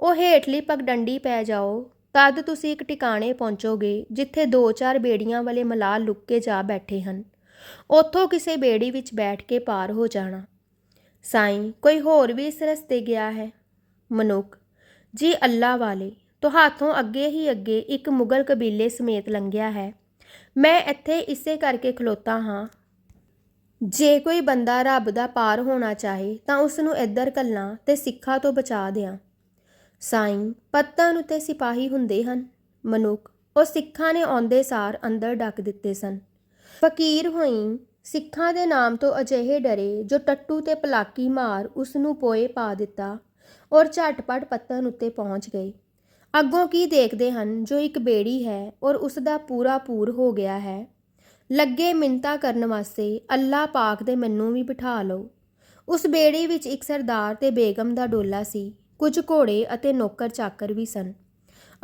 ਉਹ ਹੇਠਲੀ ਪਗਡੰਡੀ ਪੈ ਜਾਓ ਤਦ ਤੁਸੀਂ ਇੱਕ ਟਿਕਾਣੇ ਪਹੁੰਚੋਗੇ ਜਿੱਥੇ ਦੋ ਚਾਰ ਬੇੜੀਆਂ ਵਾਲੇ ਮਲਾਹ ਲੁੱਕ ਕੇ ਜਾ ਬੈਠੇ ਹਨ? ਉੱਥੋਂ ਕਿਸੇ ਬੇੜੀ ਵਿੱਚ ਬੈਠ ਕੇ ਪਾਰ ਹੋ ਜਾਣਾ। ਸਾਈਂ, ਕੋਈ ਹੋਰ ਵੀ ਇਸ ਰਸਤੇ ਗਿਆ ਹੈ? ਮਨੁੱਖ, ਜੀ ਅੱਲਾ ਵਾਲੇ, ਤੁਹਾਥੋਂ ਅੱਗੇ ਹੀ ਅੱਗੇ ਇੱਕ ਮੁਗਲ ਕਬੀਲੇ ਸਮੇਤ ਲੰਘਿਆ ਹੈ। ਮੈਂ ਇੱਥੇ ਇਸੇ ਕਰਕੇ ਖਲੋਤਾ ਹਾਂ। ਜੇ ਕੋਈ ਬੰਦਾ ਰੱਬ ਦਾ ਪਾਰ ਹੋਣਾ ਚਾਹੇ ਤਾਂ ਉਸ ਨੂੰ ਇੱਧਰ ਕੱਲਾਂ ਤੇ ਸਿੱਖਾਂ ਤੋਂ ਬਚਾ ਦਿਆਂ। ਸਾਈਂ ਪੱਤਨ ਉਤੇ ਸਿਪਾਹੀ ਹੁੰਦੇ ਹਨ। ਮਨੁੱਖ ਉਹ ਸਿੱਖਾਂ ਨੇ ਆਉਂਦੇ ਸਾਰ ਅੰਦਰ ਡੱਕ ਦਿੱਤੇ ਸਨ। ਫਕੀਰ ਹੋਈ ਸਿੱਖਾਂ ਦੇ ਨਾਮ ਤੋਂ ਅਜਿਹੇ ਡਰੇ ਜੋ ਟੱਟੂ ਤੇ ਪਲਾਕੀ ਮਾਰ ਉਸ ਨੂੰ ਪੋਏ ਪਾ ਦਿੱਤਾ ਔਰ ਝਟਪਟ ਪੱਤਨ ਉੱਤੇ ਪਹੁੰਚ ਗਏ। ਅੱਗੋਂ ਕੀ ਦੇਖਦੇ ਹਨ ਜੋ ਇੱਕ ਬੇੜੀ ਹੈ ਔਰ ਉਸ ਦਾ ਪੂਰਾ ਪੂਰ ਹੋ ਗਿਆ ਹੈ। ਲੱਗੇ ਮਿੰਤਾ ਕਰਨ ਵਾਸਤੇ ਅੱਲਾ ਪਾਕ ਦੇ ਮੈਨੂੰ ਵੀ ਬਿਠਾ ਲਓ। ਉਸ ਬੇੜੀ ਵਿੱਚ ਇੱਕ ਸਰਦਾਰ ਤੇ ਬੇਗਮ ਦਾ ਡੋਲਾ ਸੀ। ਕੁਝ ਘੋੜੇ ਅਤੇ ਨੌਕਰ ਚਾਕਰ ਵੀ ਸਨ।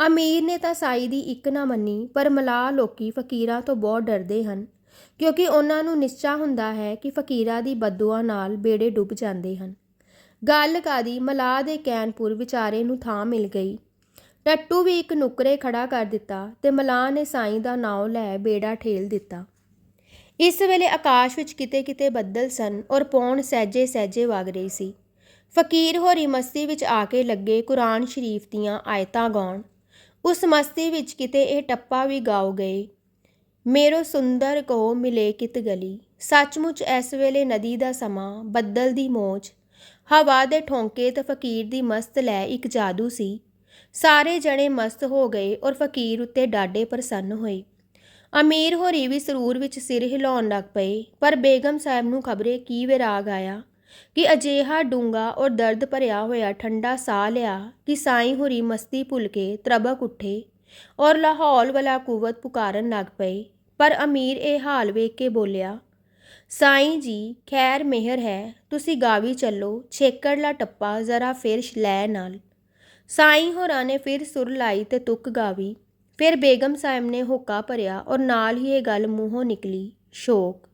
ਅਮੀਰ ਨੇ ਤਾਂ ਸਾਈ ਦੀ ਇੱਕ ਨਾ ਮੰਨੀ, ਪਰ ਮਲਾਹ ਲੋਕੀ ਫਕੀਰਾਂ ਤੋਂ ਬਹੁਤ ਡਰਦੇ ਹਨ, ਕਿਉਂਕਿ ਉਹਨਾਂ ਨੂੰ ਨਿਸ਼ਚਾ ਹੁੰਦਾ ਹੈ ਕਿ ਫਕੀਰਾਂ ਦੀ ਬਦਦੁਆ ਨਾਲ ਬੇੜੇ ਡੁੱਬ ਜਾਂਦੇ ਹਨ। ਗੱਲ ਕਾਦੀ, ਮਲਾਹ ਦੇ ਕੈਨਪੁਰ ਵਿਚਾਰੇ ਨੂੰ ਥਾਂ ਮਿਲ ਗਈ। ਟੱਟੂ ਵੀ ਇੱਕ ਨੁਕਰੇ ਖੜਾ ਕਰ ਦਿੱਤਾ ਤੇ ਮਲਾਹ ਨੇ ਸਾਈਂ ਦਾ ਨਾਮ ਲੈ ਬੇੜਾ ਠੇਲ ਦਿੱਤਾ। ਇਸ ਵੇਲੇ ਆਕਾਸ਼ ਵਿੱਚ ਕਿਤੇ-ਕਿਤੇ ਬੱਦਲ ਸਨ ਔਰ ਪੌਣ ਸਹਿਜੇ ਸਹਿਜੇ ਵਗ ਰਹੀ ਸੀ। ਫਕੀਰ ਹੋਰੀ ਮਸਤੀ ਵਿੱਚ ਆ ਕੇ ਲੱਗੇ ਕੁਰਾਨ ਸ਼ਰੀਫ ਦੀਆਂ ਆਇਤਾਂ ਗਾਉਣ। ਉਸ ਮਸਤੀ ਵਿੱਚ ਕਿਤੇ ਇਹ ਟੱਪਾ ਵੀ ਗਾਓ ਗਏ, ਮੇਰੋ ਸੁੰਦਰ ਕੋ ਮਿਲੇ ਕਿਤ ਗਲੀ, ਸੱਚਮੁੱਚ ਇਸ ਵੇਲੇ ਨਦੀ ਦਾ ਸਮਾਂ, ਬੱਦਲ ਦੀ ਮੋਜ। ਹਵਾ ਦੇ ਠੋਂਕੇ ਤੇ ਫਕੀਰ ਦੀ ਮਸਤ ਲੈ ਇੱਕ ਜਾਦੂ ਸੀ। ਸਾਰੇ ਜਣੇ ਮਸਤ ਹੋ ਗਏ ਔਰ ਫਕੀਰ ਉੱਤੇ ਡਾਡੇ ਪ੍ਰਸੰਨ ਹੋਏ। ਅਮੀਰ ਹੋਰੀ ਵੀ ਸਰੂਰ ਵਿੱਚ ਸਿਰ ਹਿਲਾਉਣ ਲੱਗ ਪਏ, ਪਰ ਬੇਗਮ ਸਾਹਿਬ ਨੂੰ ਖਬਰੇ ਕੀ ਵਿਰਾਗ ਆਇਆ? ਕਿ ਅਜੇਹਾ ਡੂੰਗਾ ਔਰ ਦਰਦ ਭਰਿਆ ਹੋਇਆ ਠੰਡਾ ਸਾਹ ਲਿਆ ਕਿ ਸਾਈਂ ਹੋਰੀ ਮਸਤੀ ਭੁੱਲ ਕੇ ਤਰਬਕ ਉੱਠੇ ਔਰ ਲਾਹੌਲ ਵਾਲਾ ਕੁਵਤ ਪੁਕਾਰਨ ਲੱਗ ਪਏ। ਪਰ ਅਮੀਰ ਇਹ ਹਾਲ ਵੇਖ ਕੇ ਬੋਲਿਆ, ਸਾਈਂ ਜੀ, ਖੈਰ ਮਿਹਰ ਹੈ, ਤੁਸੀਂ ਗਾਵੀ ਚੱਲੋ ਛੇਕੜਲਾ ਟੱਪਾ, ਜ਼ਰਾ ਫਿਰ ਲੈ ਨਾਲ। ਸਾਈਂ ਹੋਰਾਂ ਨੇ ਫਿਰ ਸੁਰ ਲਾਈ ਤੇ ਤੁਕ ਗਾਵੀ। ਫਿਰ ਬੇਗਮ ਸਾਹਿਬ ਨੇ ਹੋਕਾ ਭਰਿਆ ਔਰ ਨਾਲ ਹੀ ਇਹ ਗੱਲ ਮੂੰਹੋਂ ਨਿਕਲੀ, ਸ਼ੋਕ।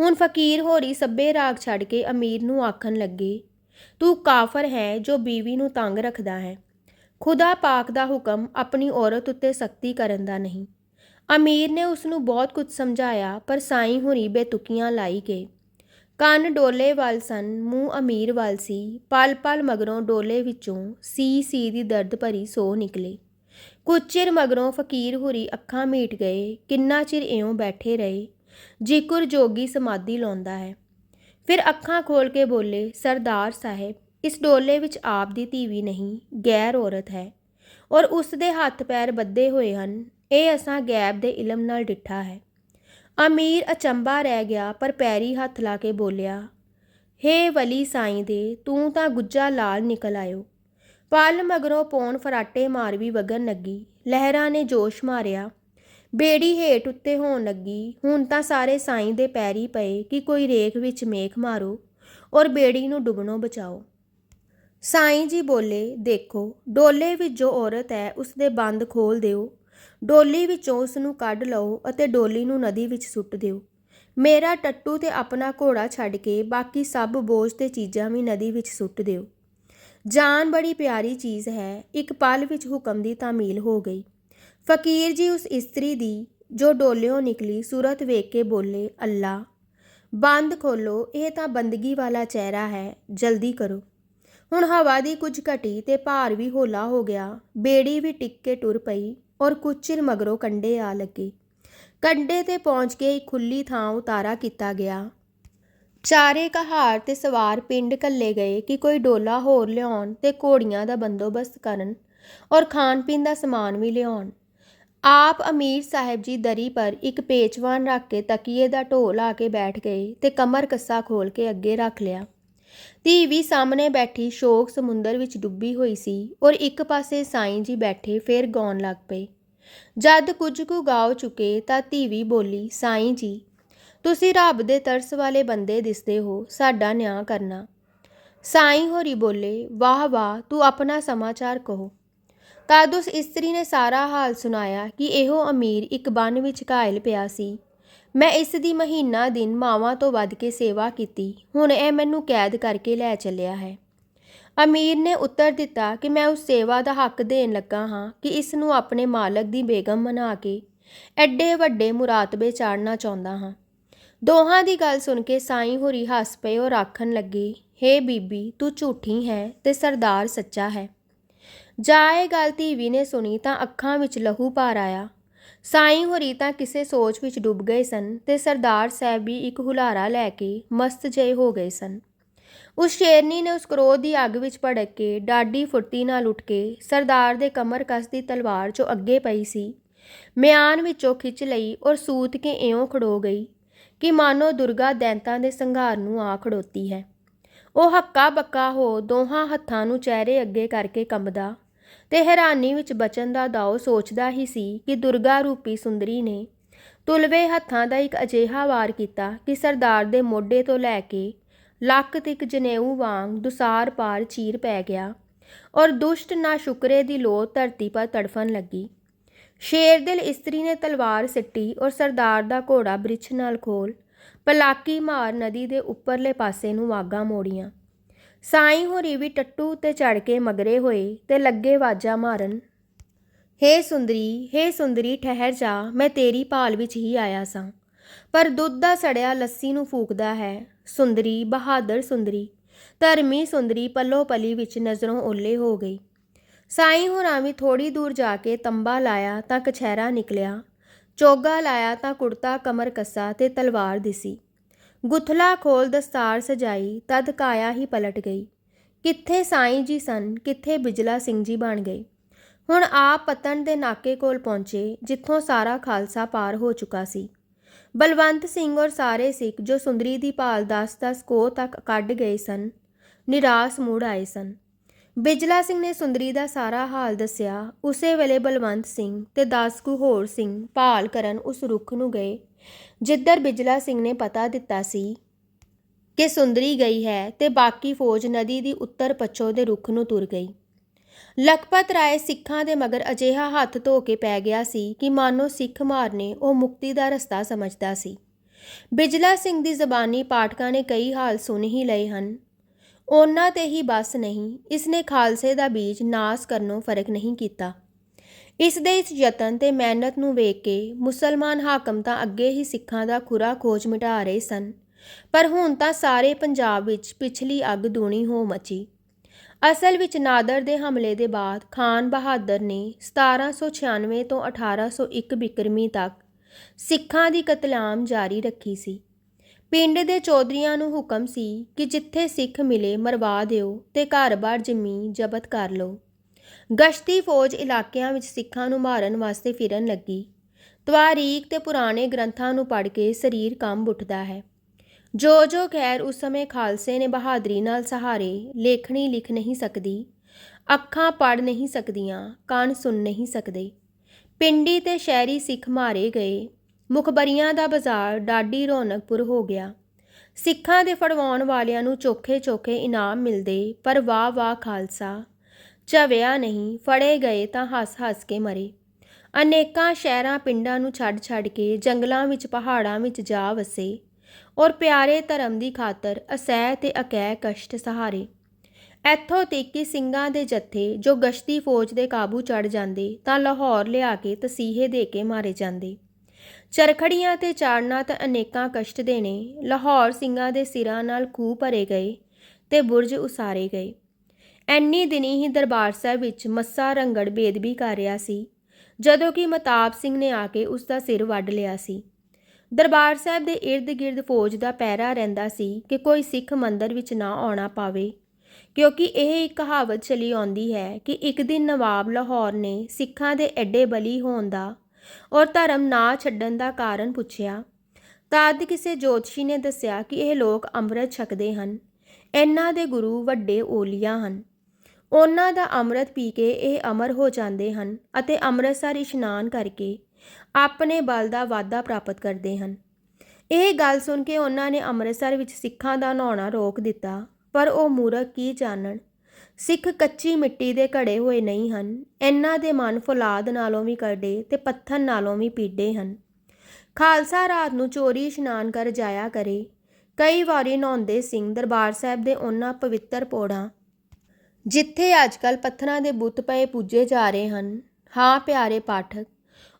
ਹੁਣ ਫਕੀਰ ਹੋਰੀ ਸੱਬੇ ਰਾਗ ਛੱਡ ਕੇ ਅਮੀਰ ਨੂੰ ਆਖਣ ਲੱਗੇ, ਤੂੰ ਕਾਫਰ ਹੈ ਜੋ ਬੀਵੀ ਨੂੰ ਤੰਗ ਰੱਖਦਾ ਹੈ। ਖੁਦਾ ਪਾਕ ਦਾ ਹੁਕਮ ਆਪਣੀ ਔਰਤ ਉੱਤੇ ਸਖਤੀ ਕਰਨ ਦਾ ਨਹੀਂ। ਅਮੀਰ ਨੇ ਉਸ ਨੂੰ ਬਹੁਤ ਕੁਝ ਸਮਝਾਇਆ, ਪਰ ਸਾਈਂ ਹੁਰੀ ਬੇਤੁਕੀਆਂ ਲਾਈ ਗਏ। ਕੰਨ ਡੋਲੇ ਵੱਲ ਸਨ, ਮੂੰਹ ਅਮੀਰ ਵੱਲ ਸੀ। ਪਲ ਪਲ ਮਗਰੋਂ ਡੋਲੇ ਵਿੱਚੋਂ ਸੀ ਸੀ ਦੀ ਦਰਦ ਭਰੀ ਸੋ ਨਿਕਲੇ। ਕੁਝ ਚਿਰ ਮਗਰੋਂ ਫਕੀਰ ਹੁਰੀ ਅੱਖਾਂ ਮੀਟ ਗਏ, ਕਿੰਨਾ ਚਿਰ ਇਉਂ ਬੈਠੇ ਰਹੇ। ਜਿਕੁਰ ਜੋਗੀ ਸਮਾਧੀ ਲਾਉਂਦਾ ਹੈ। ਫਿਰ ਅੱਖਾਂ ਖੋਲ ਕੇ ਬੋਲੇ, ਸਰਦਾਰ ਸਾਹਿਬ, ਇਸ ਡੋਲੇ ਵਿੱਚ ਆਪ ਦੀ ਧੀ ਵੀ ਨਹੀਂ, ਗੈਰ ਔਰਤ ਹੈ। ਔਰ ਉਸ ਦੇ ਹੱਥ ਪੈਰ ਬੱਧੇ ਹੋਏ ਹਨ। ਇਹ ਅਸਾਂ ਗੈਬ ਦੇ ਇਲਮ ਨਾਲ ਡਿੱਠਾ ਹੈ। ਅਮੀਰ ਅਚੰਬਾ ਰਹਿ ਗਿਆ, ਪਰ ਪੈਰੀ ਹੱਥ ਲਾ ਕੇ ਬੋਲਿਆ, ਹੇ ਵਲੀ ਸਾਈਂ ਦੇ, ਤੂੰ ਤਾਂ ਗੁੱਜਾ ਲਾਲ ਨਿਕਲ ਆਇਓ। ਪਲ ਮਗਰੋਂ ਪੌਣ ਫਰਾਟੇ ਮਾਰ ਵੀ ਵਗਣ ਲੱਗੀ। ਲਹਿਰਾਂ ਨੇ ਜੋਸ਼ ਮਾਰਿਆ। ਬੇੜੀ ਹੇਠ ਉੱਤੇ ਹੋਣ ਲੱਗੀ। ਹੁਣ ਤਾਂ ਸਾਰੇ ਸਾਈਂ ਦੇ ਪੈਰੀ ਪਏ ਕਿ ਕੋਈ ਰੇਖ ਵਿੱਚ ਮੇਖ ਮਾਰੋ ਔਰ ਬੇੜੀ ਨੂੰ ਡੁੱਬਣੋਂ ਬਚਾਓ। ਸਾਈਂ ਜੀ ਬੋਲੇ, ਦੇਖੋ, ਡੋਲੇ ਵਿੱਚ ਜੋ ਔਰਤ ਹੈ ਉਸ ਦੇ ਬੰਦ ਖੋਲ ਦਿਓ। ਡੋਲੀ ਵਿੱਚੋਂ ਉਸ ਨੂੰ ਕੱਢ ਲਓ ਅਤੇ ਡੋਲੀ ਨੂੰ ਨਦੀ ਵਿੱਚ ਸੁੱਟ ਦਿਓ। ਮੇਰਾ ਟੱਟੂ ਤੇ ਆਪਣਾ ਘੋੜਾ ਛੱਡ ਕੇ ਬਾਕੀ ਸਭ ਬੋਝ ਤੇ ਚੀਜ਼ਾਂ ਵੀ ਨਦੀ ਵਿੱਚ ਸੁੱਟ ਦਿਓ। ਜਾਨ ਬੜੀ ਪਿਆਰੀ ਚੀਜ਼ ਹੈ, ਇੱਕ ਪਲ ਵਿੱਚ ਹੁਕਮ ਦੀ ਤਾਮੀਲ ਹੋ ਗਈ। ਫਕੀਰ ਜੀ ਉਸ ਇਸਤਰੀ ਦੀ, ਜੋ ਡੋਲਿਓ ਨਿਕਲੀ, ਸੂਰਤ ਵੇਖ ਕੇ ਬੋਲੇ, ਅੱਲਾ, ਬੰਦ ਖੋਲੋ, ਇਹ ਤਾਂ ਬੰਦਗੀ ਵਾਲਾ ਚਿਹਰਾ ਹੈ, ਜਲਦੀ ਕਰੋ। ਹੁਣ ਹਵਾ ਦੀ ਕੁਝ ਘਟੀ ਤੇ ਭਾਰ ਵੀ ਹੌਲਾ ਹੋ ਗਿਆ। ਬੇੜੀ ਵੀ ਟਿਕ ਕੇ ਟੁਰ ਪਈ ਔਰ ਕੁਝ ਚਿਰ ਮਗਰੋਂ ਕੰਡੇ ਆ ਲੱਗੇ। ਕੰਡੇ ਤੇ ਪਹੁੰਚ ਕੇ ਇੱਕ ਖੁੱਲੀ ਥਾਂ ਉਤਾਰਾ ਕੀਤਾ ਗਿਆ। ਚਾਰੇ ਕਹਾਰ ਤੇ ਸਵਾਰ ਪਿੰਡ ਕੱਲੇ ਗਏ ਕਿ ਕੋਈ ਡੋਲਾ ਹੋਰ ਲਿਆਉਣ ਤੇ ਘੋੜੀਆਂ ਦਾ ਬੰਦੋਬਸਤ ਕਰਨ ਔਰ ਖਾਣ ਪੀਣ ਦਾ ਸਮਾਨ ਵੀ ਲਿਆਉਣ। ਆਪ ਅਮੀਰ ਸਾਹਿਬ ਜੀ ਦਰੀ ਪਰ ਇੱਕ ਪੇਚਵਾਨ ਰੱਖ ਕੇ ਤਕੀਏ ਦਾ ਢੋਲ ਲਾ ਕੇ ਬੈਠ ਗਏ ਤੇ ਕਮਰ ਕੱਸਾ ਖੋਲ ਕੇ ਅੱਗੇ ਰੱਖ ਲਿਆ। ਧੀ ਵੀ ਸਾਹਮਣੇ ਬੈਠੀ ਸ਼ੋਕ ਸਮੁੰਦਰ ਵਿੱਚ ਡੁੱਬੀ ਹੋਈ ਸੀ ਔਰ ਇੱਕ ਪਾਸੇ ਸਾਈਂ ਜੀ ਬੈਠੇ ਫੇਰ ਗਾਉਣ ਲੱਗ ਪਏ। ਜਦ ਕੁਝ ਕੁ ਗਾਉ ਚੁੱਕੇ ਤਾਂ ਧੀ ਵੀ ਬੋਲੀ, ਸਾਈਂ ਜੀ, ਤੁਸੀਂ ਰੱਬ ਦੇ ਤਰਸ ਵਾਲੇ ਬੰਦੇ ਦਿਸਦੇ ਹੋ, ਸਾਡਾ ਨਿਆਂ ਕਰਨਾ। ਸਾਈਂ ਹੋਰੀ ਬੋਲੇ, ਵਾਹ ਵਾਹ, ਤੂੰ ਆਪਣਾ ਸਮਾਚਾਰ ਕਹੋ। ਤਦ ਉਸ ਇਸਤਰੀ ਨੇ ਸਾਰਾ ਹਾਲ ਸੁਣਾਇਆ ਕਿ ਇਹੋ ਅਮੀਰ ਇੱਕ ਬਨ ਵਿੱਚ ਘਾਇਲ ਪਿਆ ਸੀ। ਮੈਂ ਇਸ ਦੀ ਮਹੀਨਾ ਦਿਨ ਮਾਵਾਂ ਤੋਂ ਵੱਧ ਕੇ ਸੇਵਾ ਕੀਤੀ। ਹੁਣ ਇਹ ਮੈਨੂੰ ਕੈਦ ਕਰਕੇ ਲੈ ਚੱਲਿਆ ਹੈ। ਅਮੀਰ ਨੇ ਉੱਤਰ ਦਿੱਤਾ ਕਿ ਮੈਂ ਉਸ ਸੇਵਾ ਦਾ ਹੱਕ ਦੇਣ ਲੱਗਾ ਹਾਂ ਕਿ ਇਸ ਨੂੰ ਆਪਣੇ ਮਾਲਕ ਦੀ ਬੇਗਮ ਬਣਾ ਕੇ ਐਡੇ ਵੱਡੇ ਮੁਰਾਤਬੇ ਚਾੜਨਾ ਚਾਹੁੰਦਾ ਹਾਂ। ਦੋਹਾਂ ਦੀ ਗੱਲ ਸੁਣ ਕੇ ਸਾਈਂ ਹੋਰੀ ਹੱਸ ਪਏ ਔਰ ਆਖਣ ਲੱਗੇ, ਹੇ ਬੀਬੀ, ਤੂੰ ਝੂਠੀ ਹੈ ਤੇ ਸਰਦਾਰ ਸੱਚਾ ਹੈ। ਜਾਏ ਗੱਲ ਧੀਵੀ ਨੇ ਸੁਣੀ ਤਾਂ ਅੱਖਾਂ ਵਿੱਚ ਲਹੂ ਭਰ ਆਇਆ। ਸਾਈਂ ਹੋਰੀ ਤਾਂ ਕਿਸੇ ਸੋਚ ਵਿੱਚ ਡੁੱਬ ਗਏ ਸਨ ਤੇ ਸਰਦਾਰ ਸਾਹਿਬ ਵੀ ਇੱਕ ਹੁਲਾਰਾ ਲੈ ਕੇ ਮਸਤ ਜਿਹੇ ਹੋ ਗਏ ਸਨ। ਉਸ ਸ਼ੇਰਨੀ ਨੇ ਉਸ ਕ੍ਰੋਧ ਦੀ ਅੱਗ ਵਿੱਚ ਭੜਕ ਕੇ ਡਾਡੀ ਫੁਰਤੀ ਨਾਲ ਉੱਠ ਕੇ ਸਰਦਾਰ ਦੇ ਕਮਰ ਕਸ ਦੀ ਤਲਵਾਰ ਜੋ ਅੱਗੇ ਪਈ ਸੀ। ਮਿਆਨ ਵਿੱਚੋਂ ਖਿੱਚ ਲਈ ਔਰ ਸੂਤ ਕੇ ਇਉਂ ਖੜੋ ਗਈ ਕਿ ਮਾਨੋ ਦੁਰਗਾ ਦੈਂਤਾਂ ਦੇ ਸੰਘਾਰ ਨੂੰ ਆ ਖੜੋਤੀ ਹੈ। ਉਹ ਹੱਕਾ ਬੱਕਾ ਹੋ ਦੋਹਾਂ ਹੱਥਾਂ ਨੂੰ ਚਿਹਰੇ ਅੱਗੇ ਕਰਕੇ ਕੰਬਦਾ ਤੇ ਹੈਰਾਨੀ ਵਿੱਚ ਬਚਨ ਦਾ ਦਾਓ ਸੋਚਦਾ ਹੀ ਸੀ ਕਿ ਦੁਰਗਾ ਰੂਪੀ ਸੁੰਦਰੀ ਨੇ ਤੁਲਵੇ ਹੱਥਾਂ ਦਾ ਇੱਕ ਅਜਿਹਾ ਵਾਰ ਕੀਤਾ ਕਿ ਸਰਦਾਰ ਦੇ ਮੋਢੇ ਤੋਂ ਲੈ ਕੇ ਲੱਕ ਤੱਕ ਜਨੇਊ ਵਾਂਗ ਦੁਸਾਰ ਪਾਰ ਚੀਰ ਪੈ ਗਿਆ ਔਰ ਦੁਸ਼ਟ ਨਾ ਸ਼ੁਕਰੇ ਦੀ ਲੋ ਧਰਤੀ ਪਰ ਤੜਫਣ ਲੱਗੀ। ਸ਼ੇਰ ਦਿਲ ਇਸਤਰੀ ਨੇ ਤਲਵਾਰ ਸਿੱਟੀ ਔਰ ਸਰਦਾਰ ਦਾ ਘੋੜਾ ਬ੍ਰਿਛ ਨਾਲ ਖੋਲ ਪਲਾਕੀ ਮਾਰ ਨਦੀ ਦੇ ਉੱਪਰਲੇ ਪਾਸੇ ਨੂੰ ਵਾਗਾ ਮੋੜੀਆਂ। ਸਾਈਂ ਹੋਰੀ ਵੀ ਟੱਟੂ ਤੇ ਚੜ ਕੇ ਮਗਰੇ ਹੋਏ ਤੇ ਲੱਗੇ ਵਾਜਾ ਮਾਰਨ। ਹੇ ਸੁੰਦਰੀ ਹੇ ਸੁੰਦਰੀ, ਠਹਿਰ ਜਾ, ਮੈਂ ਤੇਰੀ ਭਾਲ ਵਿੱਚ ਹੀ ਆਇਆ ਸਾਂ। ਪਰ ਦੁੱਧ ਦਾ ਸੜਿਆ ਲੱਸੀ ਨੂੰ ਫੂਕਦਾ ਹੈ। ਸੁੰਦਰੀ, ਬਹਾਦਰ ਸੁੰਦਰੀ, ਧਰਮੀ ਸੁੰਦਰੀ ਪੱਲੋ ਪਲੀ ਵਿੱਚ ਨਜ਼ਰੋਂ ਓਲੇ ਹੋ ਗਈ। ਸਾਈਂ ਹੋਰਾਂ ਵੀ ਥੋੜੀ ਦੂਰ ਜਾ ਕੇ ਤੰਬਾ ਲਾਇਆ ਤਾਂ ਕਛਹਿਰਾ ਨਿਕਲਿਆ। ਚੋਗਾ ਲਾਇਆ ਤਾਂ ਕੁੜਤਾ, ਕਮਰ ਕੱਸਾ ਤੇ ਤਲਵਾਰ ਦਿਸੀ। ਗੁਥਲਾ ਖੋਲ ਦਸਤਾਰ ਸਜਾਈ, ਤਦ ਕਾਇਆ ਹੀ ਪਲਟ ਗਈ। ਕਿੱਥੇ ਸਾਈਂ ਜੀ ਸਨ, ਕਿੱਥੇ ਬਿਜਲਾ ਸਿੰਘ ਜੀ ਬਣ ਗਏ। ਹੁਣ ਆਪ ਪਤਨ ਦੇ ਨਾਕੇ ਕੋਲ ਪਹੁੰਚੇ, ਜਿੱਥੋਂ ਸਾਰਾ ਖਾਲਸਾ ਪਾਰ ਹੋ ਚੁੱਕਾ ਸੀ। ਬਲਵੰਤ ਸਿੰਘ ਔਰ ਸਾਰੇ ਸਿੱਖ ਜੋ ਸੁੰਦਰੀ ਦੀ ਭਾਲ 10-10 ਕੋਹ ਤੱਕ ਕੱਢ ਗਏ ਸਨ, ਨਿਰਾਸ਼ ਮੂੜ ਆਏ ਸਨ। ਬਿਜਲਾ ਸਿੰਘ ਨੇ ਸੁੰਦਰੀ ਦਾ ਸਾਰਾ ਹਾਲ ਦੱਸਿਆ। ਉਸੇ ਵੇਲੇ ਬਲਵੰਤ ਸਿੰਘ ਤੇ 10 ਕੁ ਹੋਰ ਸਿੰਘ ਭਾਲ ਕਰਨ ਉਸ ਰੁੱਖ ਨੂੰ ਗਏ। ਜਿੱਧਰ ਬਿਜਲਾ ਸਿੰਘ ਨੇ ਪਤਾ ਦਿੱਤਾ ਸੀ ਕਿ ਸੁੰਦਰੀ ਗਈ ਹੈ ਤੇ ਬਾਕੀ ਫੌਜ ਨਦੀ ਦੀ ਉੱਤਰ ਪੱਛੋ ਦੇ ਰੁੱਖ ਨੂੰ ਤੁਰ ਗਈ। ਲਖਪਤ ਰਾਏ ਸਿੱਖਾਂ ਦੇ ਮਗਰ ਅਜਿਹਾ ਹੱਥ ਧੋ ਕੇ ਪੈ ਗਿਆ ਸੀ ਕਿ ਮਾਨੋ ਸਿੱਖ ਮਾਰਨੇ ਉਹ ਮੁਕਤੀ ਦਾ ਰਸਤਾ ਸਮਝਦਾ ਸੀ। ਬਿਜਲਾ ਸਿੰਘ ਦੀ ਜ਼ਬਾਨੀ ਪਾਠਕਾਂ ਨੇ ਕਈ ਹਾਲ ਸੁਣ ਹੀ ਲਏ ਹਨ। ਉਹਨਾਂ ਤੇ ਹੀ ਬਸ ਨਹੀਂ ਇਸਨੇ ਖਾਲਸੇ ਦਾ ਬੀਜ ਨਾਸ ਕਰਨੋਂ ਫ਼ਰਕ ਨਹੀਂ ਕੀਤਾ। ਇਸ ਦੇ ਇਸ ਯਤਨ ਤੇ ਮਿਹਨਤ ਨੂੰ ਵੇਖ ਕੇ ਮੁਸਲਮਾਨ ਹਾਕਮ ਤਾਂ ਅੱਗੇ ਹੀ ਸਿੱਖਾਂ ਦਾ ਖੁਰਾ ਖੋਜ ਮਿਟਾ ਰਹੇ ਸਨ। ਪਰ ਹੁਣ ਤਾਂ ਸਾਰੇ ਪੰਜਾਬ ਵਿੱਚ ਪਿਛਲੀ ਅੱਗ ਦੂਣੀ ਹੋ ਮਚੀ। ਅਸਲ ਵਿੱਚ ਨਾਦਰ ਦੇ ਹਮਲੇ ਦੇ ਬਾਅਦ ਖਾਨ ਬਹਾਦਰ ਨੇ 1796 ਤੋਂ 1801 ਬਿਕਰਮੀ ਤੱਕ ਸਿੱਖਾਂ ਦੀ ਕਤਲਾਮ ਜਾਰੀ ਰੱਖੀ ਸੀ। ਪਿੰਡ ਦੇ ਚੌਧਰੀਆਂ ਨੂੰ ਹੁਕਮ ਸੀ ਕਿ ਜਿੱਥੇ ਸਿੱਖ ਮਿਲੇ ਮਰਵਾ ਦਿਓ ਤੇ ਘਰ-ਬਾਰ ਜ਼ਮੀਨ ਜ਼ਬਤ ਕਰ ਲਓ। ਗਸ਼ਤੀ ਫੌਜ ਇਲਾਕਿਆਂ ਵਿੱਚ ਸਿੱਖਾਂ ਨੂੰ ਮਾਰਨ ਵਾਸਤੇ ਫਿਰਨ ਲੱਗੀ। ਤਵਾਰੀਖ ਤੇ ਪੁਰਾਣੇ ਗ੍ਰੰਥਾਂ ਨੂੰ ਪੜ੍ਹ ਕੇ ਸਰੀਰ ਕੰਬ ਉੱਠਦਾ ਹੈ। ਜੋ ਜੋ ਖੈਰ ਉਸ ਸਮੇਂ ਖਾਲਸੇ ਨੇ ਬਹਾਦਰੀ ਨਾਲ ਸਹਾਰੇ, ਲੇਖਣੀ ਲਿਖ ਨਹੀਂ ਸਕਦੀ, ਅੱਖਾਂ ਪੜ ਨਹੀਂ ਸਕਦੀਆਂ, ਕੰਨ ਸੁਣ ਨਹੀਂ ਸਕਦੇ। ਪਿੰਡੀ ਤੇ ਸ਼ਹਿਰੀ ਸਿੱਖ ਮਾਰੇ ਗਏ। ਮੁਖਬਰੀਆਂ ਦਾ ਬਾਜ਼ਾਰ ਡਾਡੀ ਰੌਣਕਪੁਰ ਹੋ ਗਿਆ। ਸਿੱਖਾਂ ਦੇ ਫੜਵਾਉਣ ਵਾਲਿਆਂ ਨੂੰ ਚੋਖੇ ਚੋਖੇ ਇਨਾਮ ਮਿਲਦੇ, ਪਰ ਵਾਹ ਵਾਹ ਖਾਲਸਾ ਝਵਿਆ ਨਹੀਂ, ਫੜੇ ਗਏ ਤਾਂ ਹੱਸ-ਹੱਸ ਕੇ ਮਰੇ। ਅਨੇਕਾਂ ਸ਼ਹਿਰਾਂ, ਪਿੰਡਾਂ ਨੂੰ ਛੱਡ-ਛੱਡ ਕੇ ਜੰਗਲਾਂ ਵਿੱਚ, ਪਹਾੜਾਂ ਵਿੱਚ ਜਾ ਵਸੇ ਔਰ ਪਿਆਰੇ ਧਰਮ ਦੀ ਖਾਤਰ ਅਸਹਿ ਤੇ ਅਕੈ ਕਸ਼ਟ ਸਹਾਰੇ। ਇੱਥੋਂ ਤੱਕ ਕਿ ਸਿੰਘਾਂ ਦੇ ਜੱਥੇ ਜੋ ਗਸ਼ਤੀ ਫੌਜ ਦੇ ਕਾਬੂ ਚੜ ਜਾਂਦੇ ਤਾਂ ਲਾਹੌਰ ਲਿਆ ਕੇ ਤਸੀਹੇ ਦੇ ਕੇ ਮਾਰੇ ਜਾਂਦੇ। ਚਰਖੜੀਆਂ ਤੇ ਚਾੜਨਾ ਤਾਂ ਅਨੇਕਾਂ ਕਸ਼ਟ ਦੇਣੇ, ਲਾਹੌਰ ਸਿੰਘਾਂ ਦੇ ਸਿਰਾਂ ਨਾਲ ਖੂਹ ਭਰੇ ਗਏ ਤੇ ਬੁਰਜ ਉਸਾਰੇ ਗਏ। ਐਨੀ ਦਿਨੀ ਹੀ ਦਰਬਾਰ ਸਾਹਿਬ ਵਿੱਚ ਮੱਸਾ ਰੰਗੜ ਬੇਦਬੀ ਕਰ ਰਿਹਾ ਸੀ, ਜਦੋਂ ਕਿ ਮਤਾਬ ਸਿੰਘ ਨੇ ਆ ਕੇ ਉਸ ਦਾ ਸਿਰ ਵੱਢ ਲਿਆ ਸੀ। ਦਰਬਾਰ ਸਾਹਿਬ ਦੇ ਇਰਦ-ਗਿਰਦ ਫੌਜ ਦਾ ਪਹਿਰਾ ਰਹਿੰਦਾ ਸੀ ਕਿ ਕੋਈ ਸਿੱਖ ਮੰਦਰ ਵਿੱਚ ਨਾ ਆਉਣਾ ਪਾਵੇ, ਕਿਉਂਕਿ ਇਹ ਇੱਕ ਕਹਾਵਤ ਚਲੀ ਆਉਂਦੀ ਹੈ ਕਿ ਇੱਕ ਦਿਨ ਨਵਾਬ ਲਾਹੌਰ ਨੇ ਸਿੱਖਾਂ ਦੇ ਐਡੇ ਬਲੀ ਹੋਣ ਦਾ ਔਰ ਧਰਮ ਨਾ ਛੱਡਣ ਦਾ ਕਾਰਨ ਪੁੱਛਿਆ, ਤਦ ਕਿਸੇ ਜੋਤਸ਼ੀ ਨੇ ਦੱਸਿਆ ਕਿ ਇਹ ਲੋਕ ਅੰਮ੍ਰਿਤ ਛਕਦੇ ਹਨ, ਇਹਨਾਂ ਦੇ ਗੁਰੂ ਵੱਡੇ ਓਲੀਆ ਹਨ। ਉਹਨਾਂ ਦਾ ਅੰਮ੍ਰਿਤ ਪੀ ਕੇ ਇਹ ਅਮਰ ਹੋ ਜਾਂਦੇ ਹਨ ਅਤੇ ਅੰਮ੍ਰਿਤਸਰ ਇਸ਼ਨਾਨ ਕਰਕੇ ਆਪਣੇ ਬਲ ਦਾ ਵਾਧਾ ਪ੍ਰਾਪਤ ਕਰਦੇ ਹਨ। ਇਹ ਗੱਲ ਸੁਣ ਕੇ ਉਹਨਾਂ ਨੇ ਅੰਮ੍ਰਿਤਸਰ ਵਿੱਚ ਸਿੱਖਾਂ ਦਾ ਨਹਾਉਣਾ ਰੋਕ ਦਿੱਤਾ, ਪਰ ਉਹ ਮੂਰਖ ਕੀ ਜਾਣਨ? ਸਿੱਖ ਕੱਚੀ ਮਿੱਟੀ ਦੇ ਘੜੇ ਹੋਏ ਨਹੀਂ ਹਨ, ਇਹਨਾਂ ਦੇ ਮਨ ਫੌਲਾਦ ਨਾਲੋਂ ਵੀ ਕਰੜੇ ਤੇ ਪੱਥਰ ਨਾਲੋਂ ਵੀ ਪੀਡੇ ਹਨ। ਖਾਲਸਾ ਰਾਤ ਨੂੰ ਚੋਰੀ ਇਸ਼ਨਾਨ ਕਰ ਜਾਇਆ ਕਰੇ। ਕਈ ਵਾਰੀ ਨਹਾਉਂਦੇ ਸਿੰਘ ਦਰਬਾਰ ਸਾਹਿਬ ਦੇ ਉਹਨਾਂ ਪਵਿੱਤਰ ਪੋੜਾਂ ਜਿੱਥੇ ਅੱਜਕੱਲ ਪੱਥਰਾਂ ਦੇ ਬੁੱਤ ਪਏ ਪੂਜੇ ਜਾ ਰਹੇ ਹਨ, ਹਾਂ ਪਿਆਰੇ ਪਾਠਕ,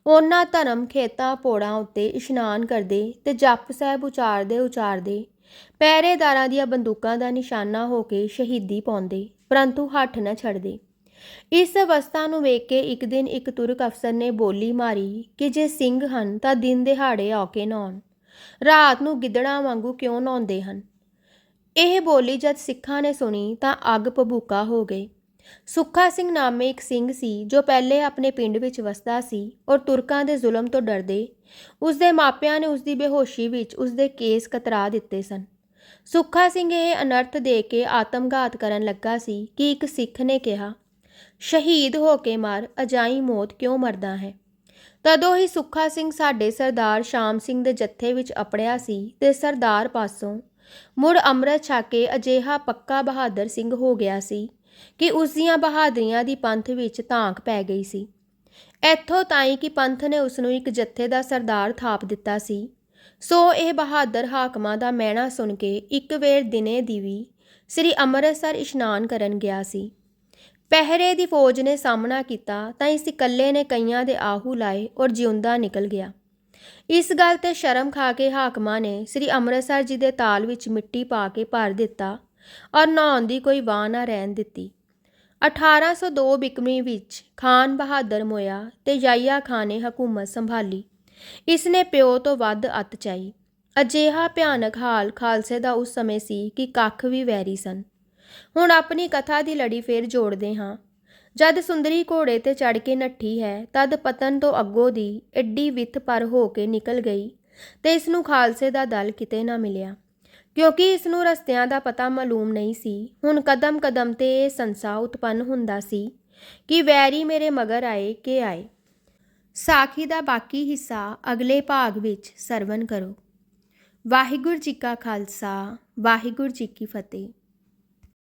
ਉਹਨਾਂ ਧਰਮ ਖੇਤਾਂ ਪੋੜਾਂ ਉੱਤੇ ਇਸ਼ਨਾਨ ਕਰਦੇ ਤੇ ਜਪ ਸਾਹਿਬ ਉਚਾਰਦੇ ਉਚਾਰਦੇ, ਪਹਿਰੇਦਾਰਾਂ ਦੀਆਂ ਬੰਦੂਕਾਂ ਦਾ ਨਿਸ਼ਾਨਾ ਹੋ ਕੇ ਸ਼ਹੀਦੀ ਪਾਉਂਦੇ, ਪਰੰਤੂ ਹੱਠ ਨਾ ਛੱਡਦੇ। ਇਸ ਅਵਸਥਾ ਨੂੰ ਵੇਖ ਕੇ ਇੱਕ ਦਿਨ ਇੱਕ ਤੁਰਕ ਅਫਸਰ ਨੇ ਬੋਲੀ ਮਾਰੀ ਕਿ ਜੇ ਸਿੰਘ ਹਨ ਤਾਂ ਦਿਨ ਦਿਹਾੜੇ ਆ ਕੇ ਨਹਾਉਣ ਰਾਤ ਨੂੰ ਗਿੱਦੜਾਂ ਵਾਂਗੂ ਕਿਉਂ ਨਹਾਉਂਦੇ ਹਨ? ਇਹ ਬੋਲੀ ਜਦ ਸਿੱਖਾਂ ਨੇ ਸੁਣੀ ਤਾਂ ਅੱਗ ਭਬੂਕਾ ਹੋ ਗਈ। ਸੁੱਖਾ ਸਿੰਘ ਨਾਮੇ ਇੱਕ ਸਿੰਘ ਸੀ ਜੋ ਪਹਿਲੇ ਆਪਣੇ ਪਿੰਡ ਵਿੱਚ ਵਸਦਾ ਸੀ ਔਰ ਤੁਰਕਾਂ ਦੇ ਜ਼ੁਲਮ ਤੋਂ ਡਰਦੇ। ਉਸ ਦੇ ਮਾਪਿਆਂ ਨੇ ਉਸ ਦੀ ਬੇਹੋਸ਼ੀ ਵਿੱਚ ਉਸ ਦੇ ਕੇਸ ਕਤਰਾ ਦਿੱਤੇ ਸਨ। ਸੁੱਖਾ ਸਿੰਘ ਇਹ ਅਨਰਥ ਦੇ ਕੇ ਆਤਮਘਾਤ ਕਰਨ ਲੱਗਾ ਸੀ ਕਿ ਇੱਕ ਸਿੱਖ ਨੇ ਕਿਹਾ, ਸ਼ਹੀਦ ਹੋ ਕੇ ਮਰ, ਅਜਾਈ ਮੌਤ ਕਿਉਂ ਮਰਦਾ ਹੈ? ਤਦੋਂ ਹੀ ਸੁੱਖਾ ਸਿੰਘ ਸਾਡੇ ਸਰਦਾਰ ਸ਼ਾਮ ਸਿੰਘ ਦੇ ਜੱਥੇ ਵਿੱਚ ਅਪੜਿਆ ਸੀ ਤੇ ਸਰਦਾਰ ਪਾਸੋਂ ਮੁੜ ਅੰਮ੍ਰਿਤ ਛਕ ਕੇ ਅਜਿਹਾ ਪੱਕਾ ਬਹਾਦਰ ਸਿੰਘ ਹੋ ਗਿਆ ਸੀ ਕਿ ਉਸ ਦੀਆਂ ਬਹਾਦਰੀਆਂ ਦੀ ਪੰਥ ਵਿੱਚ ਧਾਂਕ ਪੈ ਗਈ ਸੀ। ਇੱਥੋਂ ਤਾਈਂ ਕਿ ਪੰਥ ਨੇ ਉਸ ਨੂੰ ਇੱਕ ਜੱਥੇ ਦਾ ਸਰਦਾਰ ਥਾਪ ਦਿੱਤਾ ਸੀ। ਸੋ ਇਹ ਬਹਾਦਰ ਹਾਕਮਾਂ ਦਾ ਮਹਿਣਾ ਸੁਣ ਕੇ ਇੱਕ ਵੇਰ ਦਿਨੇ ਦੀ ਵੀ ਸ੍ਰੀ ਅੰਮ੍ਰਿਤਸਰ ਇਸ਼ਨਾਨ ਕਰਨ ਗਿਆ ਸੀ। ਪਹਿਰੇ ਦੀ ਫੌਜ ਨੇ ਸਾਹਮਣਾ ਕੀਤਾ ਤਾਂ ਇਸ ਇਕੱਲੇ ਨੇ ਕਈਆਂ ਦੇ ਆਹੂ ਲਾਏ ਔਰ ਜਿਉਂਦਾ ਨਿਕਲ ਗਿਆ। ਇਸ ਗੱਲ ਤੇ ਸ਼ਰਮ ਖਾ ਕੇ ਹਾਕਮਾਂ ਨੇ ਸ੍ਰੀ ਅੰਮ੍ਰਿਤਸਰ ਜੀ ਦੇ ਤਾਲ ਵਿੱਚ ਮਿੱਟੀ ਪਾ ਕੇ ਭਰ ਦਿੱਤਾ ਔਰ ਨਹਾਉਣ ਦੀ ਕੋਈ ਵਾਹ ਨਾ ਰਹਿਣ ਦਿੱਤੀ। 1802 ਬਿਕਮੀ ਵਿੱਚ ਖਾਨ ਬਹਾਦਰ ਮੋਇਆ ਤੇ ਯਾਇਆ ਖਾਨ ਨੇ ਹਕੂਮਤ ਸੰਭਾਲੀ। ਇਸ ਨੇ ਪਿਓ ਤੋਂ ਵੱਧ ਅੱਤ ਚਾਈ ਅਜਿਹਾ ਭਿਆਨਕ ਹਾਲ ਖਾਲਸੇ ਦਾ ਉਸ ਸਮੇਂ ਸੀ ਕਿ ਕੱਖ ਵੀ ਵੈਰੀ ਸਨ। ਹੁਣ ਆਪਣੀ ਕਥਾ ਦੀ ਲੜੀ ਫੇਰ ਜੋੜਦੇ ਹਾਂ। ਜਦ ਸੁੰਦਰੀ ਘੋੜੇ ਤੇ ਚੜ ਕੇ ਨੱਠੀ ਹੈ, ਤਦ ਪਤਨ ਤੋਂ ਅੱਗੋਂ ਦੀ ਐਡੀ ਵਿੱਥ ਪਰ ਹੋ ਕੇ ਨਿਕਲ ਗਈ ਤੇ ਇਸ ਨੂੰ ਖਾਲਸੇ ਦਾ ਦਲ ਕਿਤੇ ਨਾ ਮਿਲਿਆ। ਕਿਉਂਕਿ ਇਸ ਨੂੰ ਰਸਤਿਆਂ ਦਾ ਪਤਾ ਮਾਲੂਮ ਨਹੀਂ ਸੀ, ਹੁਣ ਕਦਮ ਕਦਮ ਤੇ ਇਹ ਸੰਸਾ ਉਤਪੰਨ ਹੁੰਦਾ ਸੀ ਕਿ ਵੈਰੀ ਮੇਰੇ ਮਗਰ ਆਏ ਕਿ ਆਏ। ਸਾਖੀ ਦਾ ਬਾਕੀ ਹਿੱਸਾ ਅਗਲੇ ਭਾਗ ਵਿੱਚ ਸਰਵਨ ਕਰੋ। ਵਾਹਿਗੁਰੂ ਜੀ ਕਾ ਖਾਲਸਾ, ਵਾਹਿਗੁਰੂ ਜੀ ਕੀ ਫਤਿਹ।